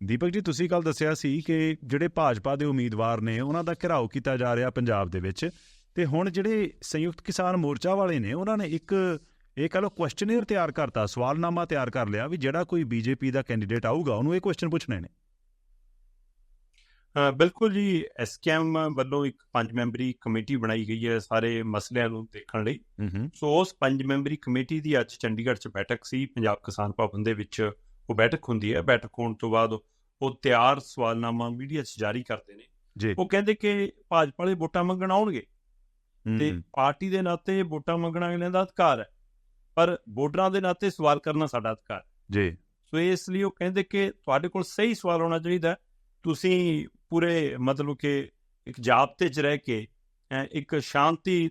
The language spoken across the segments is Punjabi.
ਦੀਪਕ ਜੀ ਤੁਸੀਂ ਕੱਲ ਦੱਸਿਆ ਸੀ ਕਿ ਜਿਹੜੇ ਭਾਜਪਾ ਦੇ ਉਮੀਦਵਾਰ ਨੇ ਉਹਨਾਂ ਦਾ ਘਿਰਾਓ ਕੀਤਾ ਜਾ ਰਿਹਾ ਪੰਜਾਬ ਦੇ ਵਿੱਚ। ਤੇ ਹੁਣ ਜਿਹੜੇ ਸੰਯੁਕਤ ਕਿਸਾਨ ਮੋਰਚਾ ਵਾਲੇ ਨੇ ਉਹਨਾਂ ਨੇ ਇੱਕ ਇਹ ਕਹ ਲੋ ਕੁਐਸਚਨਰ ਤਿਆਰ ਕਰਤਾ ਸਵਾਲਨਾਮਾ ਤਿਆਰ ਕਰ ਲਿਆ ਵੀ ਜਿਹੜਾ ਕੋਈ ਬੀਜੇਪੀ ਦਾ ਕੈਂਡੀਡੇਟ ਆਊਗਾ ਉਹਨੂੰ ਇਹ ਕੁਐਸਚਨ ਪੁੱਛਣੇ ਨੇ। ਬਿਲਕੁਲ ਜੀ ਐਸਕੇਐਮ ਵੱਲੋਂ ਇੱਕ ਪੰਜ ਮੈਂਬਰੀ ਕਮੇਟੀ ਬਣਾਈ ਗਈ ਹੈ ਸਾਰੇ ਮਸਲਿਆਂ ਨੂੰ ਦੇਖਣ ਲਈ। ਸੋ ਉਸ ਪੰਜ ਮੈਂਬਰੀ ਕਮੇਟੀ ਦੀ ਅੱਜ ਚੰਡੀਗੜ੍ਹ 'ਚ ਬੈਠਕ ਸੀ ਪੰਜਾਬ ਕਿਸਾਨ ਭਵਨ ਦੇ ਵਿੱਚ। ਉਹ ਬੈਠਕ ਹੁੰਦੀ ਹੈ ਬੈਠਕ ਹੋਣ ਤੋਂ ਬਾਅਦ ਉਹ ਤਿਆਰ ਸਵਾਲਨਾਮਾ ਮੀਡੀਆ 'ਚ ਜਾਰੀ ਕਰਦੇ ਨੇ ਜੀ ਉਹ ਕਹਿੰਦੇ ਕਿ ਭਾਜਪਾ ਵਾਲੇ ਵੋਟਾਂ ਮੰਗਣ ਆਉਣਗੇ ਤੇ ਪਾਰਟੀ ਦੇ ਨਾਤੇ ਵੋਟਾਂ ਮੰਗਣਾ ਅਗਲਿਆਂ ਦਾ ਅਧਿਕਾਰ ਹੈ ਪਰ ਵੋਟਰਾਂ ਦੇ ਨਾਤੇ ਸਵਾਲ ਕਰਨਾ ਸਾਡਾ ਅਧਿਕਾਰ ਹੈ। ਜੀ ਸੋ ਇਸ ਲਈ ਉਹ ਕਹਿੰਦੇ ਕਿ ਤੁਹਾਡੇ ਕੋਲ ਸਹੀ ਸਵਾਲ ਹੋਣਾ ਚਾਹੀਦਾ। ਤੁਸੀਂ ਪੂਰੇ ਮਤਲਬ ਕਿ ਇੱਕ ਜਾਬਤੇ 'ਚ ਰਹਿ ਕੇ ਇੱਕ ਸ਼ਾਂਤੀ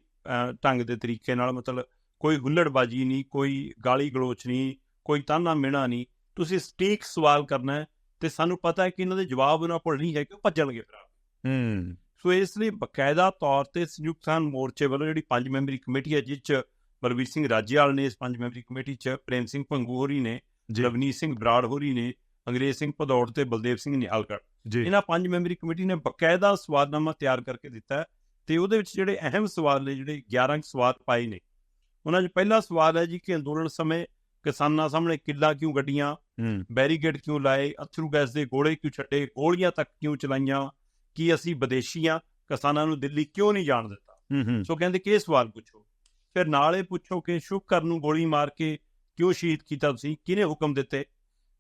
ਢੰਗ ਦੇ ਤਰੀਕੇ ਨਾਲ ਮਤਲਬ ਕੋਈ ਹੁੱਲੜਬਾਜੀ ਨਹੀਂ ਕੋਈ ਗਾਲੀ ਗਲੋਚ ਨਹੀਂ ਕੋਈ ਤਾਨਾ ਮਿਹਣਾ ਨਹੀਂ ਤੁਸੀਂ ਸਟੀਕ ਸਵਾਲ ਕਰਨਾ ਹੈ ਤੇ ਸਾਨੂੰ ਪਤਾ ਹੈ ਕਿ ਇਹਨਾਂ ਦੇ ਜਵਾਬ ਉਹਨਾਂ ਕੋਲ ਨਹੀਂ ਹੈ ਕਿ ਉਹ ਭੱਜਣਗੇ ਫਿਰ ਹੂੰ। ਸੋ ਇਸ ਲਈ ਬਕਾਇਦਾ ਤੌਰ ਤੇ ਸੰਯੁਕਤ ਕਿਸਾਨ ਮੋਰਚੇ ਵੱਲੋਂ ਜਿਹੜੀ ਪੰਜ ਮੈਂਬਰੀ ਕਮੇਟੀ ਹੈ ਜਿਸ ਚ ਬਲਵੀਰ ਸਿੰਘ ਰਾਜੇਵਾਲ ਨੇ ਇਸ ਪੰਜ ਮੈਂਬਰੀ ਕਮੇਟੀ ਚ ਪ੍ਰੇਮ ਸਿੰਘ ਭੰਗੂ ਹੋਰੀ ਨੇ ਰਵਨੀਤ ਸਿੰਘ ਬਰਾੜ ਹੋਰੀ ਨੇ ਅੰਗਰੇਜ਼ ਸਿੰਘ ਭਦੌੜ ਤੇ ਬਲਦੇਵ ਸਿੰਘ ਨਿਹਾਲਗੜ੍ਹ ਜੀ। ਇਹਨਾਂ ਪੰਜ ਮੈਂਬਰੀ ਕਮੇਟੀ ਨੇ ਬਕਾਇਦਾ ਸਵਾਲਨਾਮਾ ਤਿਆਰ ਕਰਕੇ ਦਿੱਤਾ ਤੇ ਉਹਦੇ ਵਿੱਚ ਜਿਹੜੇ ਅਹਿਮ ਸਵਾਲ ਨੇ ਜਿਹੜੇ 11 ਕੁ ਸਵਾਲ ਪਾਏ ਨੇ। ਉਹਨਾਂ 'ਚ ਪਹਿਲਾ ਸਵਾਲ ਹੈ ਜੀ ਕਿ ਅੰਦੋਲਨ ਸਮੇਂ ਕਿਸਾਨਾਂ ਸਾਹਮਣੇ ਕਿੱਲਾ ਕਿਉਂ ਗੱਡੀਆਂ? ਬੈਰੀਕੇਡ ਕਿਉਂ ਲਾਏ? ਅਥਰੂ ਗੈਸ ਦੇ ਗੋਲੇ ਕਿਉਂ ਛੱਡੇ? ਗੋਲੀਆਂ ਤੱਕ ਕਿਉਂ ਚਲਾਈਆਂ? ਕੀ ਅਸੀਂ ਵਿਦੇਸ਼ੀਆਂ ਕਿਸਾਨਾਂ ਨੂੰ ਦਿੱਲੀ ਕਿਉਂ ਨਹੀਂ ਜਾਣ ਦਿੱਤਾ? ਸੋ ਕਹਿੰਦੇ ਕਿ ਇਹ ਸਵਾਲ ਪੁੱਛੋ। ਫਿਰ ਨਾਲੇ ਪੁੱਛੋ ਕਿ ਸ਼ੁਕਰ ਨੂੰ ਗੋਲੀ ਮਾਰ ਕੇ ਕਿਉਂ ਸ਼ਹੀਦ ਕੀਤਾ ਤੁਸੀਂ? ਕਿਹਨੇ ਹੁਕਮ ਦਿੱਤੇ?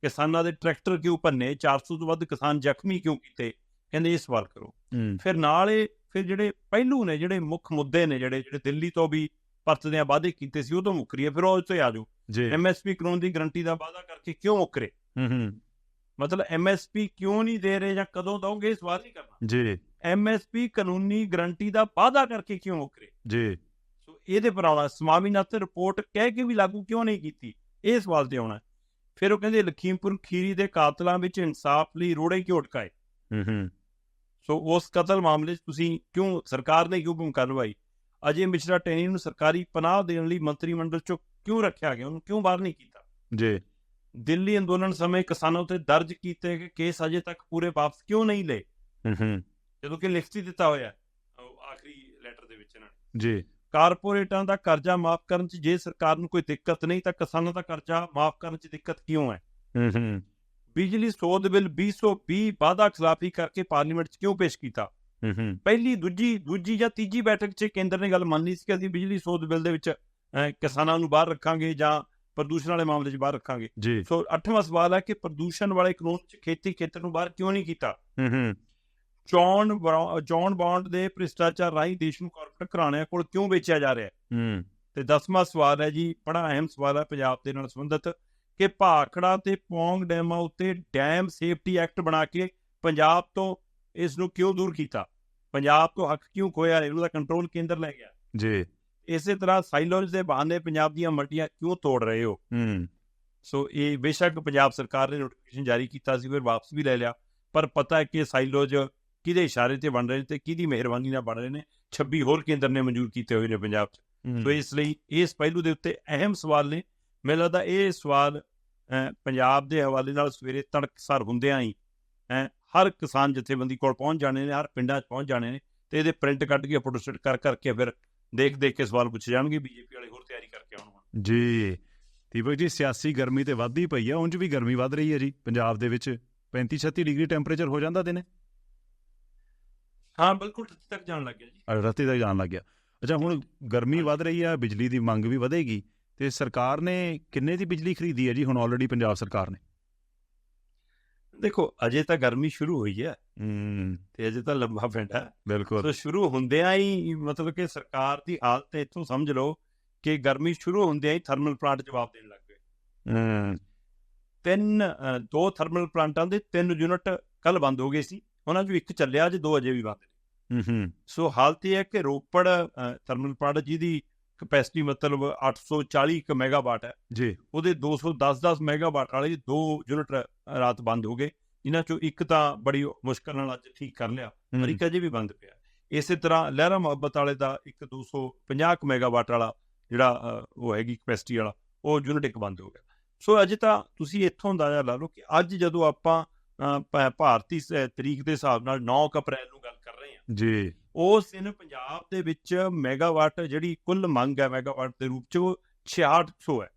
ਕਿਸਾਨਾਂ ਦੇ ਟਰੈਕਟਰ ਕਿਉਂ ਭੰਨੇ? 400 ਤੋਂ ਵੱਧ ਕਿਸਾਨ ਜ਼ਖਮੀ ਕਿਉਂ ਕੀਤੇ? ਕਹਿੰਦੇ ਇਹ ਸਵਾਲ ਕਰੋ। ਫਿਰ ਨਾਲੇ ਫਿਰ ਜਿਹੜੇ ਪਹਿਲੂ ਨੇ ਜਿਹੜੇ ਮੁੱਖ ਮੁੱਦੇ ਨੇ ਜਿਹੜੇ ਜਿਹੜੇ ਦਿੱਲੀ ਤੋਂ ਵੀ ਪਰਤਦਿਆਂ ਵਾਅਦੇ ਕੀਤੇ ਸੀ ਉਹ ਤੋਂ ਮੁੱਕਰੀਏ ਫਿਰ ਉਹ ਤੋਂ ਆ ਜਾਓ। ਜੀ। ਐਮਐਸਪੀ ਕਾਨੂੰਨ ਦੀ ਗਰੰਟੀ ਦਾ ਵਾਅਦਾ ਕਰਕੇ ਕਿਉਂ ਮੁੱਕਰੇ? ਹੂੰ ਹੂੰ। ਮਤਲਬ ਐਮਐਸਪੀ ਕਿਉਂ ਨਹੀਂ ਦੇ ਰਹੇ ਜਾਂ ਕਦੋਂ ਦਓਗੇ ਇਹ ਸਵਾਲ ਨਹੀਂ ਕਰਨਾ? ਜੀ। ਐਮਐਸਪੀ ਕਾਨੂੰਨੀ ਗਰੰਟੀ ਦਾ ਵਾਅਦਾ ਕਰਕੇ ਕਿਉਂ ਮੁੱਕਰੇ? ਜੀ। ਸੋ ਇਹਦੇ ਪਰ ਆਉਣਾ ਸਵਾਮੀਨਾਥਨ ਰਿਪੋਰਟ ਕਹਿ ਕੇ ਵੀ ਲਾਗੂ ਕਿਉਂ ਨਹੀਂ ਕੀਤੀ? ਇਹ ਸਵਾਲ ਤੇ ਆਉਣਾ। ਫਿਰ ਉਹ ਕਹਿੰਦੇ ਲਖੀਮਪੁਰ ਖੀਰੀ ਦੇ ਕਾਤਲਾਂ ਵਿੱਚ ਇਨਸਾਫ ਲਈ ਰੋੜੇ ਕਿਉਂ ਅਟਕਾਏ ਹੂੰ ਹੂੰ। ਸੋ ਉਸ ਕਤਲ ਮਾਮਲੇ 'ਚ ਤੁਸੀਂ ਕਿਉਂ ਸਰਕਾਰ ਨੇ ਕਿਉਂ ਭੂਮਿਕਾ ਨਿਭਾਈ? ਅਜੇ ਮਿਸ਼ਰਾ ਟੈਨੀ ਨੂੰ ਸਰਕਾਰੀ ਪਨਾਹ ਦੇਣ ਲਈ ਮੰਤਰੀ ਮੰਡਲ 'ਚੋਂ ਕਿਉਂ ਰੱਖਿਆ ਗਿਆ? ਉਹਨੂੰ ਕਿਉਂ ਬਾਹਰ ਨਹੀਂ ਕੀਤਾ? ਜੀ। ਦਿੱਲੀ ਅੰਦੋਲਨ ਸਮੇਂ ਕਿਸਾਨਾਂ ਉੱਤੇ ਦਰਜ ਕੀਤੇ ਗਏ ਕੇਸ ਅਜੇ ਤੱਕ ਪੂਰੇ ਵਾਪਸ ਕਿਉਂ ਨਹੀਂ ਲਏ? ਹੂੰ ਜਦੋਂ ਕਿ ਲਿਖਤੀ ਦਿੱਤਾ ਹੋਇਆ ਆਖਰੀ ਲੈਟਰ ਦੇ ਵਿੱਚ ਇਹਨਾਂ ਨੇ। ਜੀ। ਕਾਰਪੋਰੇਟਾਂ ਦਾ ਕਰਜ਼ਾ ਮਾਫ ਕਰਨ 'ਚ ਜੇ ਸਰਕਾਰ ਨੂੰ ਕੋਈ ਦਿੱਕਤ ਨਹੀਂ ਤਾਂ ਕਿਸਾਨਾਂ ਦਾ ਕਰਜ਼ਾ ਮਾਫ ਕਰਨ 'ਚ ਦਿੱਕਤ ਕਿਉਂ ਹੈ? ਹੂੰ ਹੂੰ। ਬਿਜਲੀ ਸੋਧ ਬਿੱਲ 2020 ਵਾਅਦਾ ਖਿਲਾਫੀ ਕਰਕੇ ਪਾਰਲੀਮੈਂਟ 'ਚ ਕਿਉਂ ਪੇਸ਼ ਕੀਤਾ? ਹੂੰ ਹੂੰ। ਪਹਿਲੀ ਦੂਜੀ ਦੂਜੀ ਜਾਂ ਤੀਜੀ ਬੈਠਕ 'ਚ ਕੇਂਦਰ ਨੇ ਗੱਲ ਮੰਨ ਲਈ ਸੀ ਕਿ ਅਸੀਂ ਬਿਜਲੀ ਸੋਧ ਬਿੱਲ ਦੇ ਵਿੱਚ ਕਿਸਾਨਾਂ ਨੂੰ ਬਾਹਰ ਰੱਖਾਂਗੇ ਜਾਂ ਪ੍ਰਦੂਸ਼ਣ ਵਾਲੇ ਮਾਮਲੇ 'ਚ ਬਾਹਰ ਰੱਖਾਂਗੇ। ਸੋ ਅੱਠਵਾਂ ਸਵਾਲ ਹੈ ਕਿ ਪ੍ਰਦੂਸ਼ਣ ਵਾਲੇ ਕਾਨੂੰਨ 'ਚ ਖੇਤੀ ਖੇਤਰ ਨੂੰ ਬਾਹਰ ਕਿਉਂ ਨਹੀਂ ਕੀਤਾ? ਹੂੰ ਹੂੰ। ਬਰਾ- ਚੌਣ ਬੌਂਡ ਦੇ ਭ੍ਰਿਸ਼ਟਾਚਾਰ ਰਾਹੀਂ ਦੇਸ਼ ਨੂੰ ਕਾਰਪੋਰੇਟ ਘਰਾਣਿਆਂ ਕੋਲ ਕਿਉਂ ਵੇਚਿਆ ਜਾ ਰਿਹਾ? ਹੈ। ਹੂੰ ਤੇ 10ਵਾਂ ਸਵਾਲ ਹੈ ਜੀ ਬੜਾ ਅਹਿਮ ਸਵਾਲ ਹੈ ਪੰਜਾਬ ਦੇ ਨਾਲ ਸੰਬੰਧਿਤ ਕਿ ਭਾਖੜਾ ਤੇ ਪੌਂਗ ਡੈਮਾਂ ਉੱਤੇ ਡੈਮ ਸੇਫਟੀ ਐਕਟ ਬਣਾ ਕੇ ਪੰਜਾਬ ਤੋਂ ਇਸ ਨੂੰ ਕਿਉਂ ਦੂਰ ਕੀਤਾ? ਪੰਜਾਬ ਤੋਂ ਹੱਕ ਕਿਉਂ ਖੋਇਆ ਇਹਦਾ ਕੰਟਰੋਲ ਕੇਂਦਰ ਲੈ ਗਿਆ। ਜੀ। ਇਸੇ ਤਰ੍ਹਾਂ ਸਾਈਲੋਜ ਦੇ ਬਹਾਨੇ ਪੰਜਾਬ ਦੀਆਂ ਮੰਡੀਆਂ ਕਿਉਂ ਤੋੜ ਰਹੇ ਹੋ? ਹੂੰ। ਸੋ ਇਹ ਬੇਸ਼ੱਕ ਪੰਜਾਬ ਸਰਕਾਰ ਨੇ ਨੋਟੀਫਿਕੇਸ਼ਨ ਜਾਰੀ ਕੀਤਾ ਸੀ ਫਿਰ ਵਾਪਸ ਵੀ ਲੈ ਲਿਆ। ਪਰ ਪਤਾ ਹੈ ਕਿ ਸਾਈਲੋਜ ਕਿਹਦੇ ਇਸ਼ਾਰੇ ਤੇ ਬਣ ਰਹੇ ਨੇ ਤੇ ਕਿਹਦੀ ਮਿਹਰਬਾਨੀ ਨਾਲ ਬਣ ਰਹੇ ਨੇ? 26 ਹੋਰ ਕੇਂਦਰ ਨੇ ਮਨਜ਼ੂਰ ਕੀਤੇ ਹੋਏ ਨੇ ਪੰਜਾਬ 'ਚ। ਸੋ ਇਸ ਲਈ ਇਸ ਪਹਿਲੂ ਦੇ ਉੱਤੇ ਅਹਿਮ ਸਵਾਲ ਨੇ। ਮੈਨੂੰ ਲੱਗਦਾ ਇਹ ਸਵਾਲ ਪੰਜਾਬ ਦੇ ਹਵਾਲੇ ਨਾਲ ਸਵੇਰੇ ਤੜਕਸਾਰ ਹੁੰਦਿਆਂ ਹੀ ਹਰ ਕਿਸਾਨ ਜਥੇਬੰਦੀ ਕੋਲ ਪਹੁੰਚ ਜਾਣੇ ਨੇ ਹਰ ਪਿੰਡਾਂ 'ਚ ਪਹੁੰਚ ਜਾਣੇ ਨੇ ਤੇ ਇਹਦੇ ਪ੍ਰਿੰਟ ਕੱਢ ਕੇ ਫੋਟੋਸਟੇਟ ਕਰ ਕਰਕੇ ਫਿਰ ਦੇਖ ਦੇਖ ਕੇ ਸਵਾਲ ਪੁੱਛੇ ਜਾਣਗੇ ਬੀਜੇਪੀ ਵਾਲੇ ਹੋਰ ਤਿਆਰੀ ਕਰਕੇ ਆਉਣ ਜੀ। ਦੀਪਕ ਜੀ ਸਿਆਸੀ ਗਰਮੀ ਤੇ ਵੱਧਦੀ ਪਈ ਆ ਉਂਝ ਵੀ ਗਰਮੀ ਵੱਧ ਰਹੀ ਹੈ ਜੀ ਪੰਜਾਬ ਦੇ ਵਿੱਚ। 35 36 ਡਿਗਰੀ ਟੈਂਪਰੇਚਰ ਹੋ ਜਾਂਦਾ ਦਿਨੇ? ਹਾਂ ਬਿਲਕੁਲ ਇੱਥੇ ਤੱਕ ਜਾਣ ਲੱਗ ਗਿਆ ਜੀ। ਰਾਤੀ ਤੱਕ ਜਾਣ ਲੱਗ ਗਿਆ। ਅੱਛਾ ਹੁਣ ਗਰਮੀ ਵੱਧ ਰਹੀ ਆ ਬਿਜਲੀ ਦੀ ਮੰਗ ਵੀ ਵਧੇਗੀ ਤੇ ਸਰਕਾਰ ਨੇ ਕਿੰਨੇ ਦੀ ਬਿਜਲੀ ਖਰੀਦੀ ਹੈ ਜੀ? ਹੁਣ ਆਲਰੇਡੀ ਪੰਜਾਬ ਸਰਕਾਰ ਨੇ। ਦੇਖੋ ਅਜੇ ਤਾਂ ਗਰਮੀ ਸ਼ੁਰੂ ਹੋਈ ਹੈ ਹੂੰ। ਤੇ ਅਜੇ ਤਾਂ ਲੰਬਾ ਹੈ। ਬਿਲਕੁਲ। ਸੋ ਸ਼ੁਰੂ ਹੁੰਦਿਆਂ ਹੀ ਮਤਲਬ ਕਿ ਸਰਕਾਰ ਦੀ ਹਾਲਤ ਇੱਥੋਂ ਸਮਝ ਲਓ ਕਿ ਗਰਮੀ ਸ਼ੁਰੂ ਹੁੰਦਿਆਂ ਹੀ ਥਰਮਲ ਪਲਾਂਟ ਜਵਾਬ ਦੇਣ ਲੱਗ ਗਏ। ਹੂੰ। ਤਿੰਨ ਦੋ ਥਰਮਲ ਪਲਾਂਟਾਂ ਦੇ ਤਿੰਨ ਯੂਨਿਟ ਕੱਲ ਬੰਦ ਹੋ ਗਏ ਸੀ। ਉਹਨਾਂ ਚੋਂ ਇੱਕ ਚੱਲਿਆ ਅੱਜ ਦੋ ਅਜੇ ਵੀ ਬੰਦ ਨੇ। ਹੂੰ ਹੂੰ। ਸੋ ਹਾਲਤ ਇਹ ਹੈ ਕਿ ਰੋਪੜ ਥਰਮਲ ਪਲਾਂਟ ਜਿਹਦੀ ਕਪੈਸਿਟੀ ਮਤਲਬ 840 ਕ ਮੈਗਾਵਾਟ ਹੈ। ਜੀ। ਉਹਦੇ 210-10 ਮੈਗਾਵਾਟ ਵਾਲੇ ਦੋ ਯੂਨਿਟ ਰਾਤ ਬੰਦ ਹੋ ਗਏ। ਇਹਨਾਂ ਚੋਂ ਇੱਕ ਤਾਂ ਬੜੀ ਮੁਸ਼ਕਲ ਨਾਲ ਅੱਜ ਠੀਕ ਕਰ ਲਿਆ ਇੱਕ ਅਜੇ ਵੀ ਬੰਦ ਪਿਆ। ਇਸੇ ਤਰ੍ਹਾਂ ਲਹਿਰਾ ਮੁਹੱਬਤ ਵਾਲੇ ਦਾ ਇੱਕ 250 ਕੁ ਮੈਗਾਵਾਟ ਵਾਲਾ ਜਿਹੜਾ ਉਹ ਹੈਗੀ ਕਪੈਸਿਟੀ ਵਾਲਾ ਉਹ ਯੂਨਿਟ ਇੱਕ ਬੰਦ ਹੋ ਗਿਆ। ਸੋ ਅਜੇ ਤਾਂ ਤੁਸੀਂ ਇੱਥੋਂ ਅੰਦਾਜ਼ਾ ਲਾ ਲਓ ਕਿ ਅੱਜ ਜਦੋਂ ਆਪਾਂ ਭਾਰਤੀ ਤਰੀਕ ਦੇ ਹਿਸਾਬ ਨਾਲ 9 ਕੁ ਅਪ੍ਰੈਲ ਨੂੰ ਗੱਲ ਕਰ ਰਹੇ ਹਾਂ ਜੀ। ਉਸ ਦਿਨ ਪੰਜਾਬ ਦੇ ਵਿੱਚ ਮੈਗਾਵਾਟ ਜਿਹੜੀ ਕੁੱਲ ਮੰਗ ਹੈ ਮੈਗਾਵਾਟ ਦੇ ਰੂਪ ਚ ਉਹ 6600 ਹੈ।